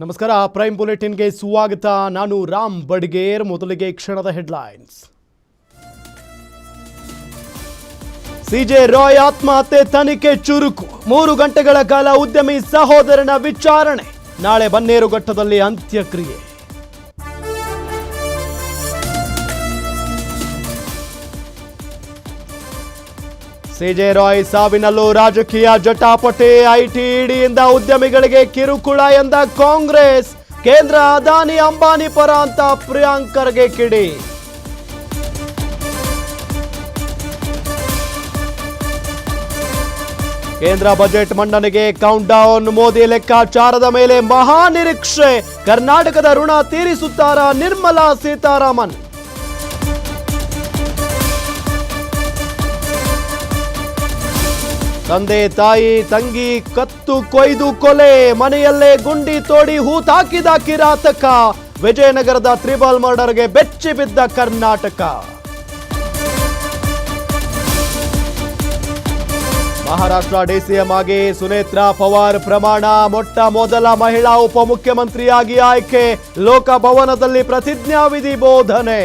ನಮಸ್ಕಾರ ಪ್ರೈಮ್ ಬುಲೆಟಿನ್ಗೆ ಸ್ವಾಗತ ನಾನು ರಾಮ್ ಬಡ್ಗೇರ್, ಮೊದಲಿಗೆ ಕ್ಷಣದ ಹೆಡ್ಲೈನ್ಸ್. ಸಿಜೆ ರಾಯ್ ಆತ್ಮಹತ್ಯೆ, ತನಿಖೆ ಚುರುಕು. ಮೂರು ಗಂಟೆಗಳ ಕಾಲ ಉದ್ಯಮಿ ಸಹೋದರನ ವಿಚಾರಣೆ. ನಾಳೆ ಬನ್ನೇರುಘಟ್ಟದಲ್ಲಿ ಅಂತ್ಯಕ್ರಿಯೆ. ಸಿಜೆ ರಾಯ್ ಸಾವಿನಲ್ಲೂ ರಾಜಕೀಯ ಜಟಾಪಟಿ ಐಟಿ ಇಡಿಯಿಂದ ಉದ್ಯಮಿಗಳಿಗೆ ಕಿರುಕುಳ ಎಂದ ಕಾಂಗ್ರೆಸ್. ಕೇಂದ್ರ ಅದಾನಿ ಅಂಬಾನಿ ಪರ ಅಂತ ಪ್ರಿಯಾಂಕರ್ಗೆ ಕಿಡಿ. ಕೇಂದ್ರ ಬಜೆಟ್ ಮಂಡನೆಗೆ ಕೌಂಟ್ ಡೌನ್ ಮೋದಿ ಲೆಕ್ಕಾಚಾರದ ಮೇಲೆ ಮಹಾ ನಿರೀಕ್ಷೆ ಕರ್ನಾಟಕದ ಋಣ ತೀರಿಸುತ್ತಾರ ನಿರ್ಮಲಾ ಸೀತಾರಾಮನ್? ತಂದೆ ತಾಯಿ ತಂಗಿ ಕತ್ತು ಕೊಯ್ದು ಕೊಲೆ, ಮನೆಯಲ್ಲೇ ಗುಂಡಿ ತೋಡಿ ಹೂತಾಕಿದ ಕಿರಾತಕ, ವಿಜಯನಗರದ ತ್ರಿಬಲ್ ಮರ್ಡರ್ಗೆ ಬೆಚ್ಚಿ ಬಿದ್ದ ಕರ್ನಾಟಕ. ಮಹಾರಾಷ್ಟ್ರ ಡಿಸಿಎಂ ಆಗಿ ಸುನೇತ್ರಾ ಪವಾರ್ ಪ್ರಮಾಣ, ಮೊಟ್ಟ ಮೊದಲ ಮಹಿಳಾ ಉಪಮುಖ್ಯಮಂತ್ರಿಯಾಗಿ ಆಯ್ಕೆ, ಲೋಕಭವನದಲ್ಲಿ ಪ್ರತಿಜ್ಞಾವಿಧಿ ಬೋಧನೆ.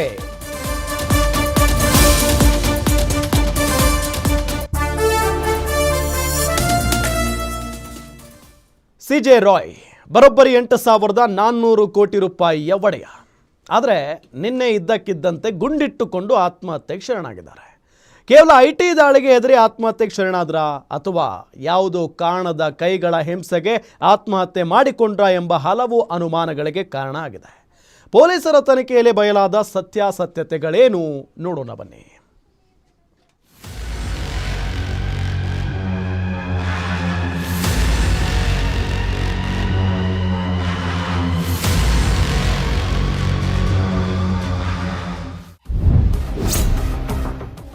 ಸಿಜೆ ರಾಯ್ ಬರೋಬ್ಬರಿ ಎಂಟು ಸಾವಿರದ ನಾನ್ನೂರು ಕೋಟಿ ರೂಪಾಯಿಯ ಒಡೆಯ. ಆದರೆ ನಿನ್ನೆ ಇದ್ದಕ್ಕಿದ್ದಂತೆ ಗುಂಡಿಟ್ಟುಕೊಂಡು ಆತ್ಮಹತ್ಯೆಗೆ ಶರಣಾಗಿದ್ದಾರೆ. ಕೇವಲ ಐ ಟಿ ದಾಳಿಗೆ ಹೆದರಿ ಆತ್ಮಹತ್ಯೆಗೆ ಶರಣಾದ್ರ ಅಥವಾ ಯಾವುದೋ ಕಾರಣದ ಕೈಗಳ ಹಿಂಸೆಗೆ ಆತ್ಮಹತ್ಯೆ ಮಾಡಿಕೊಂಡ್ರ ಎಂಬ ಹಲವು ಅನುಮಾನಗಳಿಗೆ ಕಾರಣ ಆಗಿದೆ. ಪೊಲೀಸರ ತನಿಖೆಯಲ್ಲಿ ಬಯಲಾದ ಸತ್ಯಾಸತ್ಯತೆಗಳೇನು ನೋಡೋಣ ಬನ್ನಿ.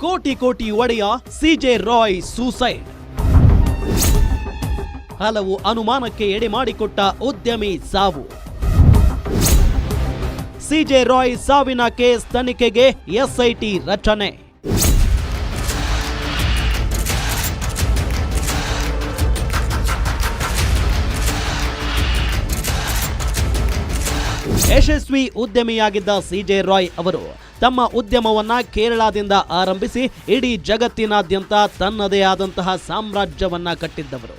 ಕೋಟಿ ಕೋಟಿ ಒಡೆಯ ಸಿಜೆ ರಾಯ್ ಸೂಸೈಡ್ ಹಲವು ಅನುಮಾನಕ್ಕೆ ಎಡೆ ಮಾಡಿಕೊಟ್ಟ ಉದ್ಯಮಿ ಸಾವು. ಸಿಜೆ ರಾಯ್ ಸಾವಿನ ಕೇಸ್ ತನಿಖೆಗೆ ಎಸ್ಐಟಿ ರಚನೆ. ಯಶಸ್ವಿ ಉದ್ಯಮಿಯಾಗಿದ್ದ ಸಿಜೆ ರಾಯ್ ಅವರು ತಮ್ಮ ಉದ್ಯಮವನ್ನ ಕೇರಳದಿಂದ ಆರಂಭಿಸಿ ಇಡೀ ಜಗತ್ತಿನಾದ್ಯಂತ ತನ್ನದೇ ಆದಂತಹ ಸಾಮ್ರಾಜ್ಯವನ್ನ ಕಟ್ಟಿದ್ದವರು.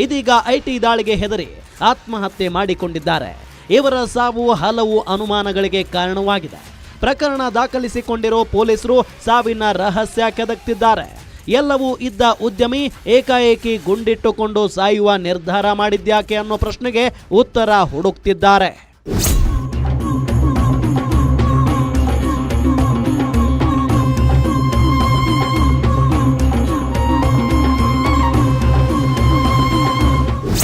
ಇದೀಗ ಐಟಿ ದಾಳಿಗೆ ಹೆದರಿ ಆತ್ಮಹತ್ಯೆ ಮಾಡಿಕೊಂಡಿದ್ದಾರೆ. ಇವರ ಸಾವು ಹಲವು ಅನುಮಾನಗಳಿಗೆ ಕಾರಣವಾಗಿದೆ. ಪ್ರಕರಣ ದಾಖಲಿಸಿಕೊಂಡಿರೋ ಪೊಲೀಸರು ಸಾವಿನ ರಹಸ್ಯ ಕೆದಕ್ತಿದ್ದಾರೆ. ಎಲ್ಲವೂ ಇದ್ದ ಉದ್ಯಮಿ ಏಕಾಏಕಿ ಗುಂಡಿಟ್ಟುಕೊಂಡು ಸಾಯುವ ನಿರ್ಧಾರ ಮಾಡಿದ್ಯಾಕೆ ಅನ್ನೋ ಪ್ರಶ್ನೆಗೆ ಉತ್ತರ ಹುಡುಕ್ತಿದ್ದಾರೆ.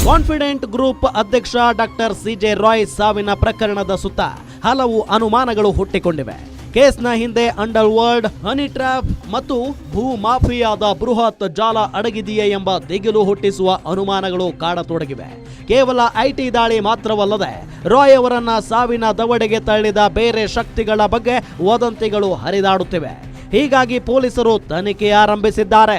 ಕಾನ್ಫಿಡೆಂಟ್ ಗ್ರೂಪ್ ಅಧ್ಯಕ್ಷ ಡಾಕ್ಟರ್ ಸಿಜೆ ರಾಯ್ ಸಾವಿನ ಪ್ರಕರಣದ ಸುತ್ತ ಹಲವು ಅನುಮಾನಗಳು ಹುಟ್ಟಿಕೊಂಡಿವೆ. ಕೇಸ್ನ ಹಿಂದೆ ಅಂಡರ್ ವರ್ಲ್ಡ್ ಹನಿ ಟ್ರ್ಯಾಪ್ ಮತ್ತು ಭೂ ಮಾಫಿಯಾದ ಬೃಹತ್ ಜಾಲ ಅಡಗಿದೆಯೇ ಎಂಬ ದಿಗಿಲು ಹುಟ್ಟಿಸುವ ಅನುಮಾನಗಳು ಕಾಡತೊಡಗಿವೆ. ಕೇವಲ ಐಟಿ ದಾಳಿ ಮಾತ್ರವಲ್ಲದೆ, ರಾಯ್ ಅವರನ್ನ ಸಾವಿನ ದವಡೆಗೆ ತಳ್ಳಿದ ಬೇರೆ ಶಕ್ತಿಗಳ ಬಗ್ಗೆ ವದಂತಿಗಳು ಹರಿದಾಡುತ್ತಿವೆ. ಹೀಗಾಗಿ ಪೊಲೀಸರು ತನಿಖೆ ಆರಂಭಿಸಿದ್ದಾರೆ.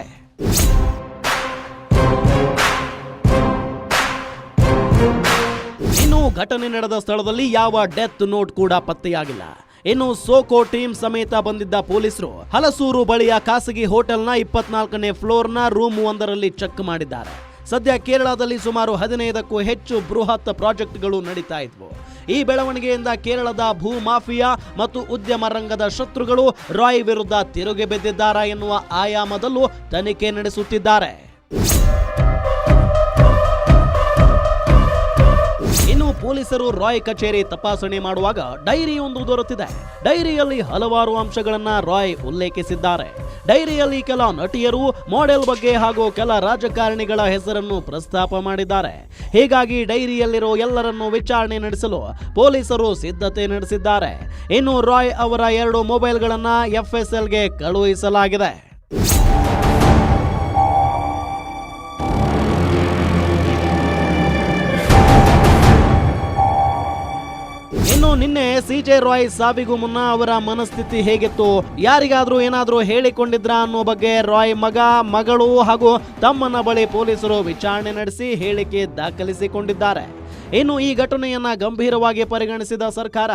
ಘಟನೆ ನಡೆದ ಸ್ಥಳದಲ್ಲಿ ಯಾವ ಡೆತ್ ನೋಟ್ ಕೂಡ ಪತ್ತೆಯಾಗಿಲ್ಲ. ಇನ್ನು ಸೋಕೋ ಟೀಮ್ ಸಮೇತ ಬಂದಿದ್ದ ಪೊಲೀಸರು ಹಲಸೂರು ಬಳಿಯ ಖಾಸಗಿ ಹೋಟೆಲ್ನ ಇಪ್ಪತ್ನಾಲ್ಕನೇ ಫ್ಲೋರ್ನ ರೂಮ್ ಒಂದರಲ್ಲಿ ಚೆಕ್ ಮಾಡಿದ್ದಾರೆ. ಸದ್ಯ ಕೇರಳದಲ್ಲಿ ಸುಮಾರು ಹದಿನೈದಕ್ಕೂ ಹೆಚ್ಚು ಬೃಹತ್ ಪ್ರಾಜೆಕ್ಟ್ಗಳು ನಡೀತಾ ಇದ್ವು. ಈ ಬೆಳವಣಿಗೆಯಿಂದ ಕೇರಳದ ಭೂ ಮಾಫಿಯಾ ಮತ್ತು ಉದ್ಯಮ ರಂಗದ ಶತ್ರುಗಳು ರಾಯ್ ವಿರುದ್ಧ ತಿರುಗಿ ಬಿದ್ದಿದ್ದಾರಾ ಎನ್ನುವ ಆಯಾಮದಲ್ಲೂ ತನಿಖೆ ನಡೆಸುತ್ತಿದ್ದಾರೆ. ಪೊಲೀಸರು ರಾಯ್ ಕಚೇರಿ ತಪಾಸಣೆ ಮಾಡುವಾಗ ಡೈರಿಯೊಂದು ದೊರೆತಿದೆ. ಡೈರಿಯಲ್ಲಿ ಹಲವಾರು ಅಂಶಗಳನ್ನ ರಾಯ್ ಉಲ್ಲೇಖಿಸಿದ್ದಾರೆ. ಡೈರಿಯಲ್ಲಿ ಕೆಲ ನಟಿಯರು, ಮಾಡೆಲ್ ಬಗ್ಗೆ ಹಾಗೂ ಕೆಲ ರಾಜಕಾರಣಿಗಳ ಹೆಸರನ್ನು ಪ್ರಸ್ತಾಪ ಮಾಡಿದ್ದಾರೆ. ಹೀಗಾಗಿ ಡೈರಿಯಲ್ಲಿರೋ ಎಲ್ಲರನ್ನು ವಿಚಾರಣೆ ನಡೆಸಲು ಪೊಲೀಸರು ಸಿದ್ಧತೆ ನಡೆಸಿದ್ದಾರೆ. ಇನ್ನು ರಾಯ್ ಅವರ ಎರಡು ಮೊಬೈಲ್ಗಳನ್ನ ಎಫ್ಎಸ್ಎಲ್ಗೆ ಕಳುಹಿಸಲಾಗಿದೆ. ಇನ್ನು ಸಿ ಜೆ ರಾಯ್ ಸಾವಿಗೂ ಮುನ್ನ ಅವರ ಮನಸ್ಥಿತಿ ಹೇಗಿತ್ತು? ಯಾರಿಗಾದ್ರೂ ಏನಾದ್ರೂ ಹೇಳಿಕೊಂಡಿದ್ರ ಅನ್ನೋ ಬಗ್ಗೆ ರಾಯ್ ಮಗ, ಮಗಳು ಹಾಗೂ ತಮ್ಮನ ಬಳಿ ಪೊಲೀಸರು ವಿಚಾರಣೆ ನಡೆಸಿ ಹೇಳಿಕೆ ದಾಖಲಿಸಿಕೊಂಡಿದ್ದಾರೆ. ಇನ್ನು ಈ ಘಟನೆಯನ್ನ ಗಂಭೀರವಾಗಿ ಪರಿಗಣಿಸಿದ ಸರ್ಕಾರ,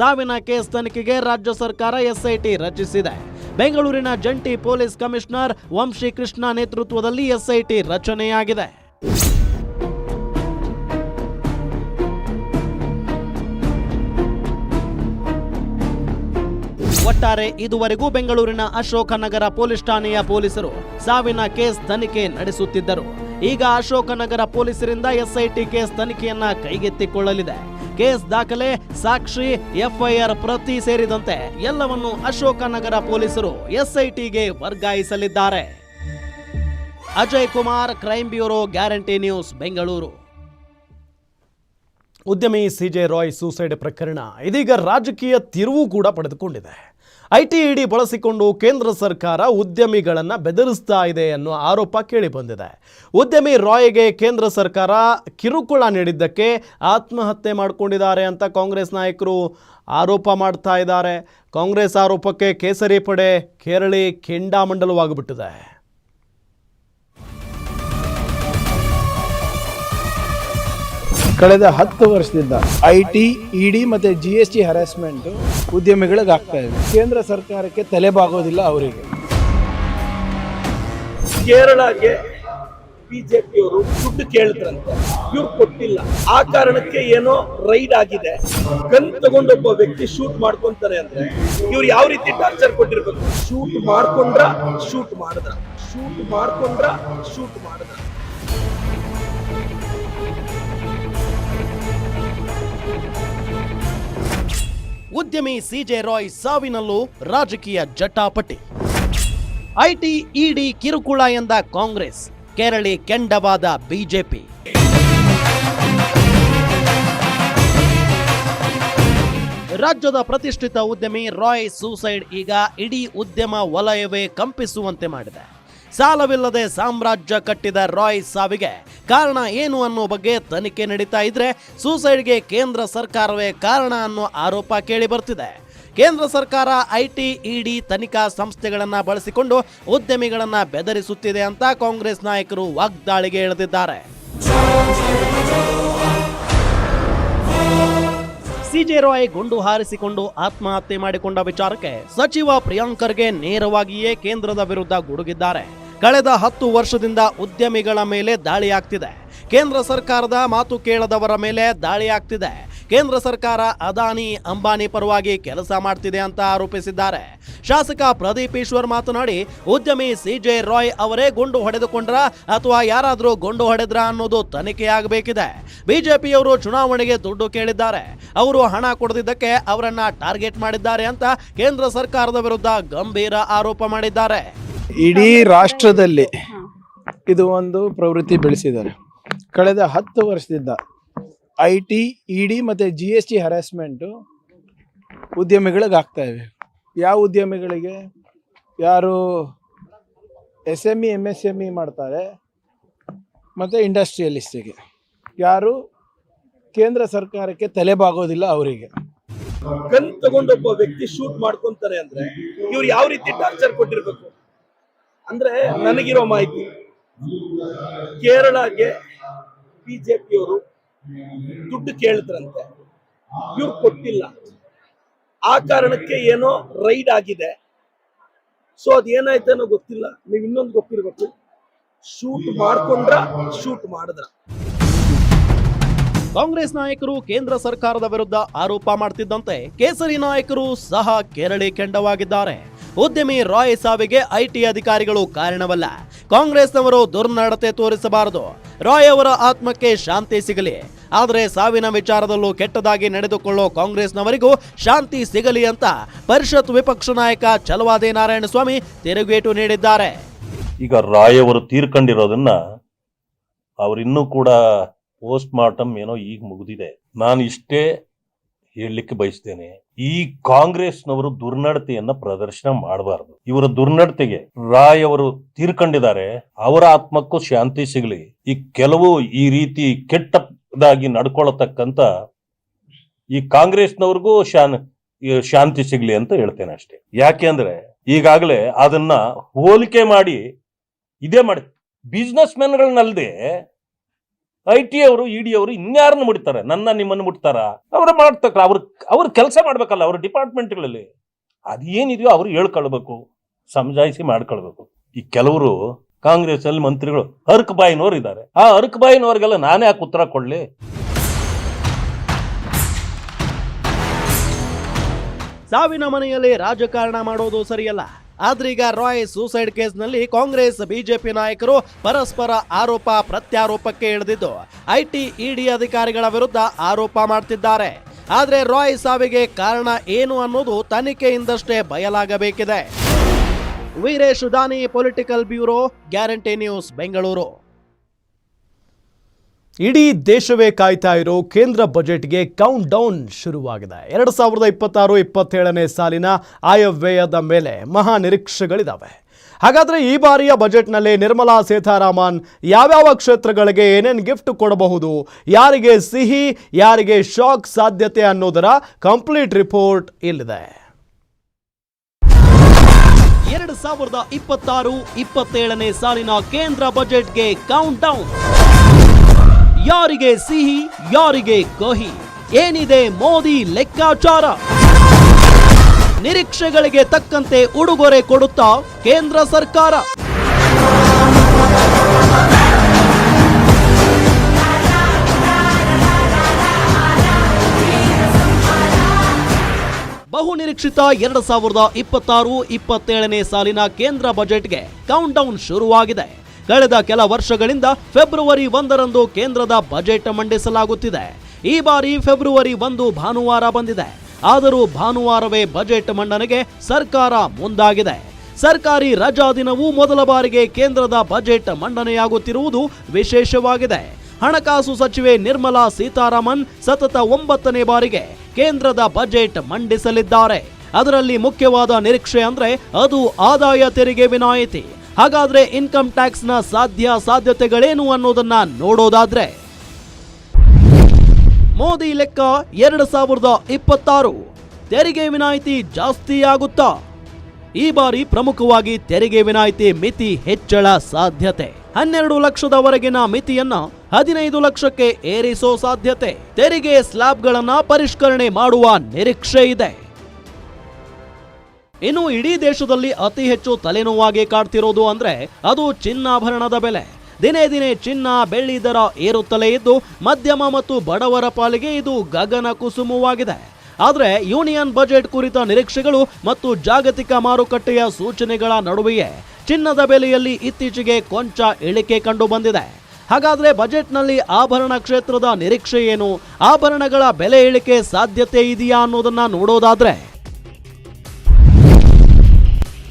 ಸಾವಿನ ಕೇಸ್ ತನಿಖೆಗೆ ರಾಜ್ಯ ಸರ್ಕಾರ ಎಸ್ಐಟಿ ರಚಿಸಿದೆ. ಬೆಂಗಳೂರಿನ ಜಂಟಿ ಪೊಲೀಸ್ ಕಮಿಷನರ್ ವಂಶಿ ಕೃಷ್ಣ ನೇತೃತ್ವದಲ್ಲಿ ಎಸ್ಐಟಿ ರಚನೆಯಾಗಿದೆ. ಒಟ್ಟಾರೆ ಇದುವರೆಗೂ ಬೆಂಗಳೂರಿನ ಅಶೋಕನಗರ ಪೊಲೀಸ್ ಠಾಣೆಯ ಪೊಲೀಸರು ಸಾವಿನ ಕೇಸ್ ತನಿಖೆ ನಡೆಸುತ್ತಿದ್ದರು. ಈಗ ಅಶೋಕನಗರ ಪೊಲೀಸರಿಂದ ಎಸ್ಐಟಿ ಕೇಸ್ ತನಿಖೆಯನ್ನ ಕೈಗೆತ್ತಿಕೊಳ್ಳಲಿದೆ. ಕೇಸ್ ದಾಖಲೆ, ಸಾಕ್ಷಿ, ಎಫ್ಐಆರ್ ಪ್ರತಿ ಸೇರಿದಂತೆ ಎಲ್ಲವನ್ನು ಅಶೋಕನಗರ ಪೊಲೀಸರು ಎಸ್ಐಟಿಗೆ ವರ್ಗಾಯಿಸಲಿದ್ದಾರೆ. Ajay Kumar crime bureau, guarantee news, Bengaluru. ಉದ್ಯಮಿ ಸಿಜೆ ರಾಯ್ ಸೂಸೈಡ್ ಪ್ರಕರಣ. ಇದೀಗ ರಾಜಕೀಯ ತಿರುವು ಕೂಡ ಪಡೆದುಕೊಂಡಿದೆ. ಐಟಿ ಇಡಿ ಬಳಸಿಕೊಂಡು ಕೇಂದ್ರ ಸರ್ಕಾರ ಉದ್ಯಮಿಗಳನ್ನು ಬೆದರಿಸ್ತಾ ಇದೆ ಅನ್ನೋ ಆರೋಪ ಕೇಳಿಬಂದಿದೆ. ಉದ್ಯಮಿ ರಾಯ್ಗೆ ಕೇಂದ್ರ ಸರ್ಕಾರ ಕಿರುಕುಳ ನೀಡಿದ್ದಕ್ಕೆ ಆತ್ಮಹತ್ಯೆ ಮಾಡಿಕೊಂಡಿದ್ದಾರೆ ಅಂತ ಕಾಂಗ್ರೆಸ್ ನಾಯಕರು ಆರೋಪ ಮಾಡ್ತಾ ಇದ್ದಾರೆ. ಕಾಂಗ್ರೆಸ್ ಆರೋಪಕ್ಕೆ ಕೇಸರಿ ಪಡೆ ಕೇರಳಿ ಕೆಂಡಾಮಂಡಲವಾಗಿಬಿಟ್ಟಿದೆ. ಕಳೆದ ಹತ್ತು ವರ್ಷದಿಂದ ಐ ಟಿ ಇಡಿ ಮತ್ತೆ ಜಿ ಎಸ್ ಟಿ ಹರಾಸ್ಮೆಂಟ್ ಉದ್ಯಮಿಗಳಿಗೆ ಆಗ್ತಾ ಇದೆ. ಕೇಂದ್ರ ಸರ್ಕಾರಕ್ಕೆ ತಲೆ ಬಾಗೋದಿಲ್ಲ ಅವರಿಗೆ. ಕೇರಳಗೆ ಬಿಜೆಪಿಯವರು ದುಡ್ಡು ಕೇಳಿದ್ರಂತೆ ಇವ್ರು ಕೊಟ್ಟಿಲ್ಲ. ಆ ಕಾರಣಕ್ಕೆ ಏನೋ ರೈಡ್ ಆಗಿದೆ. ಗನ್ ತಗೊಂಡೊಬ್ಬ ವ್ಯಕ್ತಿ ಶೂಟ್ ಮಾಡ್ಕೊಂತಾರೆ ಅಂದ್ರೆ ಇವ್ರು ಯಾವ ರೀತಿ ಟಾರ್ಚರ್ ಕೊಟ್ಟಿರ್ಬೇಕು? ಶೂಟ್ ಮಾಡ್ಕೊಂಡ್ರ, ಶೂಟ್ ಮಾಡಿದ್ರ. ಶೂಟ್ ಮಾಡ್ಕೊಂಡ್ರ, ಶೂಟ್ ಮಾಡಿದ್ರ. ಉದ್ಯಮಿ ಸಿಜೆ ರಾಯ್ ಸಾವಿನಲ್ಲೂ ರಾಜಕೀಯ ಜಟಾಪಟಿ. ಐಟಿ ಇಡಿ ಕಿರುಕುಳ ಎಂದ ಕಾಂಗ್ರೆಸ್, ಕೇರಳಿ ಕೆಂಡವಾದ ಬಿಜೆಪಿ ರಾಜ್ಯದ ಪ್ರತಿಷ್ಠಿತ ಉದ್ಯಮಿ ರಾಯ್ ಸೂಸೈಡ್ ಈಗ ಇಡೀ ಉದ್ಯಮ ವಲಯವೇ ಕಂಪಿಸುವಂತೆ ಮಾಡಿದೆ. ಸಾಲವಿಲ್ಲದೆ ಸಾಮ್ರಾಜ್ಯ ಕಟ್ಟಿದ ರಾಯ್ ಸಾವಿಗೆ ಕಾರಣ ಏನು ಅನ್ನೋ ಬಗ್ಗೆ ತನಿಖೆ ನಡೀತಾ ಇದ್ರೆ ಸೂಸೈಡ್ಗೆ ಕೇಂದ್ರ ಸರ್ಕಾರವೇ ಕಾರಣ ಅನ್ನೋ ಆರೋಪ ಕೇಳಿ ಬರ್ತಿದೆ. ಕೇಂದ್ರ ಸರ್ಕಾರ ಐಟಿ ಇಡಿ ತನಿಖಾ ಸಂಸ್ಥೆಗಳನ್ನು ಬಳಸಿಕೊಂಡು ಉದ್ಯಮಿಗಳನ್ನು ಬೆದರಿಸುತ್ತಿದೆ ಅಂತ ಕಾಂಗ್ರೆಸ್ ನಾಯಕರು ವಾಗ್ದಾಳಿಗೆ ಇಳಿದಿದ್ದಾರೆ ಸಿಜೆ ರಾಯ್ ಗುಂಡು ಹಾರಿಸಿಕೊಂಡು ಆತ್ಮಹತ್ಯೆ ಮಾಡಿಕೊಂಡ ವಿಚಾರಕ್ಕೆ ಸಚಿವ ಪ್ರಿಯಾಂಕರ್ಗೆ ನೇರವಾಗಿಯೇ ಕೇಂದ್ರದ ವಿರುದ್ಧ ಗುಡುಗಿದ್ದಾರೆ. ಕಳೆದ ಹತ್ತು ವರ್ಷದಿಂದ ಉದ್ಯಮಿಗಳ ಮೇಲೆ ದಾಳಿಯಾಗ್ತಿದೆ. ಕೇಂದ್ರ ಸರ್ಕಾರದ ಮಾತು ಕೇಳದವರ ಮೇಲೆ ದಾಳಿಯಾಗ್ತಿದೆ. ಕೇಂದ್ರ ಸರ್ಕಾರ ಅದಾನಿ ಅಂಬಾನಿ ಪರವಾಗಿ ಕೆಲಸ ಮಾಡ್ತಿದೆ ಅಂತ ಆರೋಪಿಸಿದ್ದಾರೆ. ಶಾಸಕ ಪ್ರದೀಪ್ ಈಶ್ವರ್ ಮಾತನಾಡಿ, ಉದ್ಯಮಿ ಸಿಜೆ ರಾಯ್ ಅವರೇ ಗುಂಡು ಹೊಡೆದುಕೊಂಡ್ರ ಅಥವಾ ಯಾರಾದರೂ ಗುಂಡು ಹೊಡೆದ್ರ ಅನ್ನೋದು ತನಿಖೆಯಾಗಬೇಕಿದೆ ಬಿಜೆಪಿಯವರು ಚುನಾವಣೆಗೆ ದುಡ್ಡು ಕೇಳಿದ್ದಾರೆ. ಅವರು ಹಣ ಕೊಡದಿದ್ದಕ್ಕೆ ಅವರನ್ನ ಟಾರ್ಗೆಟ್ ಮಾಡಿದ್ದಾರೆ ಅಂತ ಕೇಂದ್ರ ಸರ್ಕಾರದ ವಿರುದ್ಧ ಗಂಭೀರ ಆರೋಪ ಮಾಡಿದ್ದಾರೆ. ಇಡೀ ರಾಷ್ಟ್ರದಲ್ಲಿ ಇದು ಒಂದು ಪ್ರವೃತ್ತಿ ಬೆಳೆಸಿದ್ದಾರೆ. ಕಳೆದ ಹತ್ತು ವರ್ಷದಿಂದ ಐ ಟಿ ಇಡಿ ಮತ್ತು ಜಿ ಎಸ್ ಟಿ ಹರಾಸ್ಮೆಂಟು ಉದ್ಯಮಿಗಳಿಗೆ ಆಗ್ತಾ ಇವೆ. ಯಾವ ಉದ್ಯಮಿಗಳಿಗೆ? ಯಾರು S M E M S M E ಮಾಡ್ತಾರೆ ಮತ್ತು ಇಂಡಸ್ಟ್ರಿಯಲಿಸ್ಟಿಗೆ. ಯಾರು ಕೇಂದ್ರ ಸರ್ಕಾರಕ್ಕೆ ತಲೆಬಾಗೋದಿಲ್ಲ ಅವರಿಗೆ. ಗನ್ ತಗೊಂಡೊಬ್ಬ ವ್ಯಕ್ತಿ ಶೂಟ್ ಮಾಡ್ಕೊಂತಾರೆ ಅಂದ್ರೆ ಇವ್ರು ಯಾವ ರೀತಿ ಟಾರ್ಚರ್ ಕೊಟ್ಟಿರ್ಬೇಕು? ಅಂದ್ರೆ ನನಗಿರೋ ಮಾಹಿತಿ. ಕೇರಳಗೆ ಬಿಜೆಪಿಯವರು ದುಡ್ಡು ಕೇಳಿದ್ರಂತೆ. ಇವ್ರು ಕೊಟ್ಟಿಲ್ಲ. ಆ ಕಾರಣಕ್ಕೆ ಏನೋ ರೈಡ್ ಆಗಿದೆ. ಸೊ ಅದೇನಾಯ್ತೇನೋ ಗೊತ್ತಿಲ್ಲ. ನೀವು ಇನ್ನೊಂದು ಗೊತ್ತಿರ್ಬೇಕು. ಶೂಟ್ ಮಾಡ್ಕೊಂಡ್ರ ಶೂಟ್ ಮಾಡಿದ್ರ. ಕಾಂಗ್ರೆಸ್ ನಾಯಕರು ಕೇಂದ್ರ ಸರ್ಕಾರದ ವಿರುದ್ಧ ಆರೋಪ ಮಾಡ್ತಿದ್ದಂತೆ ಕೇಸರಿ ನಾಯಕರು ಸಹ ಕೇರಳಿ ಕೆಂಡವಾಗಿದ್ದಾರೆ. ಉದ್ಯಮಿ ರಾಯ್ ಸಾವಿಗೆ ಐಟಿ ಅಧಿಕಾರಿಗಳು ಕಾರಣವಲ್ಲ. ಕಾಂಗ್ರೆಸ್ನವರು ದುರ್ನಡತೆ ತೋರಿಸಬಾರದು. ರಾಯ್ ಅವರ ಆತ್ಮಕ್ಕೆ ಶಾಂತಿ ಸಿಗಲಿ. ಆದರೆ ಸಾವಿನ ವಿಚಾರದಲ್ಲೂ ಕೆಟ್ಟದಾಗಿ ನಡೆದುಕೊಳ್ಳೋ ಕಾಂಗ್ರೆಸ್ನವರಿಗೂ ಶಾಂತಿ ಸಿಗಲಿ ಅಂತ ಪರಿಷತ್ ವಿಪಕ್ಷ ನಾಯಕ ಚಲವಾದಿ ನಾರಾಯಣಸ್ವಾಮಿ ತಿರುಗೇಟು ನೀಡಿದ್ದಾರೆ. ಈಗ ರಾಯ್ ಅವರು ತೀರ್ಕೊಂಡಿರೋದನ್ನ ಅವರಿನ್ನೂ ಕೂಡ ಪೋಸ್ಟ್ ಮಾರ್ಟಮ್ ಏನೋ ಈಗ ಮುಗಿದಿದೆ. ನಾನು ಇಷ್ಟೇ ಹೇಳಲಿಕ್ಕೆ ಬಯಸ್ತೇನೆ. ಈ ಕಾಂಗ್ರೆಸ್ನವರು ದುರ್ನಡತೆಯನ್ನ ಪ್ರದರ್ಶನ ಮಾಡಬಾರದು. ಇವರ ದುರ್ನಡತೆಗೆ ರಾಯ್ ಅವರು ತೀರ್ಕೊಂಡಿದ್ದಾರೆ. ಅವರ ಆತ್ಮಕ್ಕೂ ಶಾಂತಿ ಸಿಗಲಿ. ಈ ಕೆಲವು ಈ ರೀತಿ ಕೆಟ್ಟದಾಗಿ ನಡ್ಕೊಳತಕ್ಕಂತ ಈ ಕಾಂಗ್ರೆಸ್ನವ್ರಿಗೂ ಶಾನ್ ಶಾಂತಿ ಸಿಗ್ಲಿ ಅಂತ ಹೇಳ್ತೇನೆ ಅಷ್ಟೇ. ಯಾಕೆಂದ್ರೆ ಈಗಾಗಲೇ ಅದನ್ನ ಹೋಲಿಕೆ ಮಾಡಿ ಇದೇ ಮಾಡಿ. ಬಿಸ್ನೆಸ್ ಮೆನ್ಗಳನ್ನಲ್ದೆ ಐ ಟಿ ಅವರು, ಇ ಡಿ ಅವರು ಇನ್ಯಾರನ್ನು ಮುಡಿತಾರೆ ನನ್ನ ನಿಮ್ಮನ್ನು ಮುಟ್ತಾರ? ಅವರು ಮಾಡ್ತಕ್ಕ ಅವ್ರ ಅವ್ರ ಕೆಲಸ ಮಾಡ್ಬೇಕಲ್ಲ ಅವ್ರ ಡಿಪಾರ್ಟ್ಮೆಂಟ್ಗಳಲ್ಲಿ. ಅದೇನಿದೆಯೋ ಅವ್ರು ಹೇಳ್ಕೊಳ್ಬೇಕು ಸಮಜಾಯಿಸಿ ಮಾಡ್ಕೊಳ್ಬೇಕು. ಈ ಕೆಲವರು ಕಾಂಗ್ರೆಸ್ ಅಲ್ಲಿ ಮಂತ್ರಿಗಳು ಅರ್ಕ್ ಬಾಯಿನವ್ರು ಇದ್ದಾರೆ. ಆ ಅರ್ಕ್ ಬಾಯಿನವ್ರಿಗೆಲ್ಲ ನಾನೇ ಯಾಕೆ ಉತ್ತರ ಕೊಡ್ಲಿ? ಸಾವಿನ ಮನೆಯಲ್ಲಿ ರಾಜಕಾರಣ ಮಾಡೋದು ಸರಿಯಲ್ಲ. ಆದ್ರೀಗ ರಾಯ್ ಸೂಸೈಡ್ ಕೇಸ್ನಲ್ಲಿ ಕಾಂಗ್ರೆಸ್, ಬಿಜೆಪಿ ನಾಯಕರು ಪರಸ್ಪರ ಆರೋಪ ಪ್ರತ್ಯಾರೋಪಕ್ಕೆ ಇಳಿದಿದ್ದು ಐಟಿ, ಇಡಿ ಅಧಿಕಾರಿಗಳ ವಿರುದ್ಧ ಆರೋಪ ಮಾಡ್ತಿದ್ದಾರೆ. ಆದ್ರೆ ರಾಯ್ ಸಾವಿಗೆ ಕಾರಣ ಏನು ಅನ್ನೋದು ತನಿಖೆಯಿಂದಷ್ಟೇ ಬಯಲಾಗಬೇಕಿದೆ. Veeresh Dani political bureau guarantee news Bengaluru ಇಡೀ ದೇಶವೇ ಕಾಯ್ತಾ ಇರೋ ಕೇಂದ್ರ ಬಜೆಟ್ಗೆ ಕೌಂಟ್ ಡೌನ್ ಶುರುವಾಗಿದೆ. ಎರಡು ಸಾವಿರದ ಇಪ್ಪತ್ತಾರು ಇಪ್ಪತ್ತೇಳನೇ ಸಾಲಿನ ಆಯವ್ಯಯದ ಮೇಲೆ ಮಹಾ ನಿರೀಕ್ಷೆಗಳಿದ್ದಾವೆ ಹಾಗಾದರೆ ಈ ಬಾರಿಯ ಬಜೆಟ್ನಲ್ಲಿ ನಿರ್ಮಲಾ ಸೀತಾರಾಮನ್ ಯಾವ್ಯಾವ ಕ್ಷೇತ್ರಗಳಿಗೆ ಏನೇನು ಗಿಫ್ಟ್ ಕೊಡಬಹುದು, ಯಾರಿಗೆ ಸಿಹಿ, ಯಾರಿಗೆ ಶಾಕ್ ಸಾಧ್ಯತೆ ಅನ್ನೋದರ ಕಂಪ್ಲೀಟ್ ರಿಪೋರ್ಟ್ ಇಲ್ಲಿದೆ. ಎರಡು ಸಾವಿರದ ಇಪ್ಪತ್ತಾರು ಇಪ್ಪತ್ತೇಳನೇ ಸಾಲಿನ ಕೇಂದ್ರ ಬಜೆಟ್ಗೆ ಕೌಂಟ್ ಡೌನ್ ಯಾರಿಗೆ ಸಿಹಿ, ಯಾರಿಗೆ ಕಹಿ? ಏನಿದೆ ಮೋದಿ ಲೆಕ್ಕಾಚಾರ? ನಿರೀಕ್ಷೆಗಳಿಗೆ ತಕ್ಕಂತೆ ಉಡುಗೊರೆ ಕೊಡುತ್ತಾ ಕೇಂದ್ರ ಸರ್ಕಾರ. ಬಹುನಿರೀಕ್ಷಿತ ಎರಡು ಸಾವಿರದ ಇಪ್ಪತ್ತಾರು, ಇಪ್ಪತ್ತೇಳನೇ ಸಾಲಿನ ಕೇಂದ್ರ ಬಜೆಟ್ಗೆ ಕೌಂಟ್ ಡೌನ್ ಶುರುವಾಗಿದೆ. ಕಳೆದ ಕೆಲ ವರ್ಷಗಳಿಂದ ಫೆಬ್ರವರಿ ಒಂದರಂದು ಕೇಂದ್ರದ ಬಜೆಟ್ ಮಂಡಿಸಲಾಗುತ್ತಿದೆ. ಈ ಬಾರಿ ಫೆಬ್ರವರಿ ಒಂದು ಭಾನುವಾರ ಬಂದಿದೆ. ಆದರೂ ಭಾನುವಾರವೇ ಬಜೆಟ್ ಮಂಡನೆಗೆ ಸರ್ಕಾರ ಮುಂದಾಗಿದೆ. ಸರ್ಕಾರಿ ರಜಾ ದಿನವೂ ಮೊದಲ ಬಾರಿಗೆ ಕೇಂದ್ರದ ಬಜೆಟ್ ಮಂಡನೆಯಾಗುತ್ತಿರುವುದು ವಿಶೇಷವಾಗಿದೆ. ಹಣಕಾಸು ಸಚಿವೆ ನಿರ್ಮಲಾ ಸೀತಾರಾಮನ್ ಸತತ ಒಂಬತ್ತನೇ ಬಾರಿಗೆ ಕೇಂದ್ರದ ಬಜೆಟ್ ಮಂಡಿಸಲಿದ್ದಾರೆ. ಅದರಲ್ಲಿ ಮುಖ್ಯವಾದ ನಿರೀಕ್ಷೆ ಅಂದ್ರೆ ಅದು ಆದಾಯ ತೆರಿಗೆ ವಿನಾಯಿತಿ. ಹಾಗಾದ್ರೆ ಇನ್ಕಮ್ ಟ್ಯಾಕ್ಸ್ನ ಸಾಧ್ಯ ಸಾಧ್ಯತೆಗಳೇನು ಅನ್ನೋದನ್ನ ನೋಡೋದಾದ್ರೆ ಮೋದಿ ಲೆಕ್ಕ ಎರಡು ಸಾವಿರದ ಇಪ್ಪತ್ತಾರು. ತೆರಿಗೆ ವಿನಾಯಿತಿ ಜಾಸ್ತಿ ಆಗುತ್ತಾ? ಈ ಬಾರಿ ಪ್ರಮುಖವಾಗಿ ತೆರಿಗೆ ವಿನಾಯಿತಿ ಮಿತಿ ಹೆಚ್ಚಳ ಸಾಧ್ಯತೆ. ಹನ್ನೆರಡು ಲಕ್ಷದವರೆಗಿನ ಮಿತಿಯನ್ನ ಹದಿನೈದು ಲಕ್ಷಕ್ಕೆ ಏರಿಸೋ ಸಾಧ್ಯತೆ. ತೆರಿಗೆ ಸ್ಲ್ಯಾಬ್ಗಳನ್ನ ಪರಿಷ್ಕರಣೆ ಮಾಡುವ ನಿರೀಕ್ಷೆ ಇದೆ. ಇನ್ನು ಇಡೀ ದೇಶದಲ್ಲಿ ಅತಿ ಹೆಚ್ಚು ತಲೆನೋವಾಗಿ ಕಾಡ್ತಿರೋದು ಅಂದ್ರೆ ಅದು ಚಿನ್ನಾಭರಣದ ಬೆಲೆ. ದಿನೇ ದಿನೇ ಚಿನ್ನ, ಬೆಳ್ಳಿ ದರ ಏರುತ್ತಲೇ ಇದ್ದು, ಮಧ್ಯಮ ಮತ್ತು ಬಡವರ ಪಾಲಿಗೆ ಇದು ಗಗನ ಕುಸುಮವಾಗಿದೆ. ಆದರೆ ಯೂನಿಯನ್ ಬಜೆಟ್ ಕುರಿತ ನಿರೀಕ್ಷೆಗಳು ಮತ್ತು ಜಾಗತಿಕ ಮಾರುಕಟ್ಟೆಯ ಸೂಚನೆಗಳ ನಡುವೆಯೇ ಚಿನ್ನದ ಬೆಲೆಯಲ್ಲಿ ಇತ್ತೀಚೆಗೆ ಕೊಂಚ ಇಳಿಕೆ ಕಂಡು ಬಂದಿದೆ ಹಾಗಾದ್ರೆ ಬಜೆಟ್ನಲ್ಲಿ ಆಭರಣ ಕ್ಷೇತ್ರದ ನಿರೀಕ್ಷೆ ಏನು? ಆಭರಣಗಳ ಬೆಲೆ ಇಳಿಕೆ ಸಾಧ್ಯತೆ ಇದೆಯಾ ಅನ್ನೋದನ್ನ ನೋಡೋದಾದ್ರೆ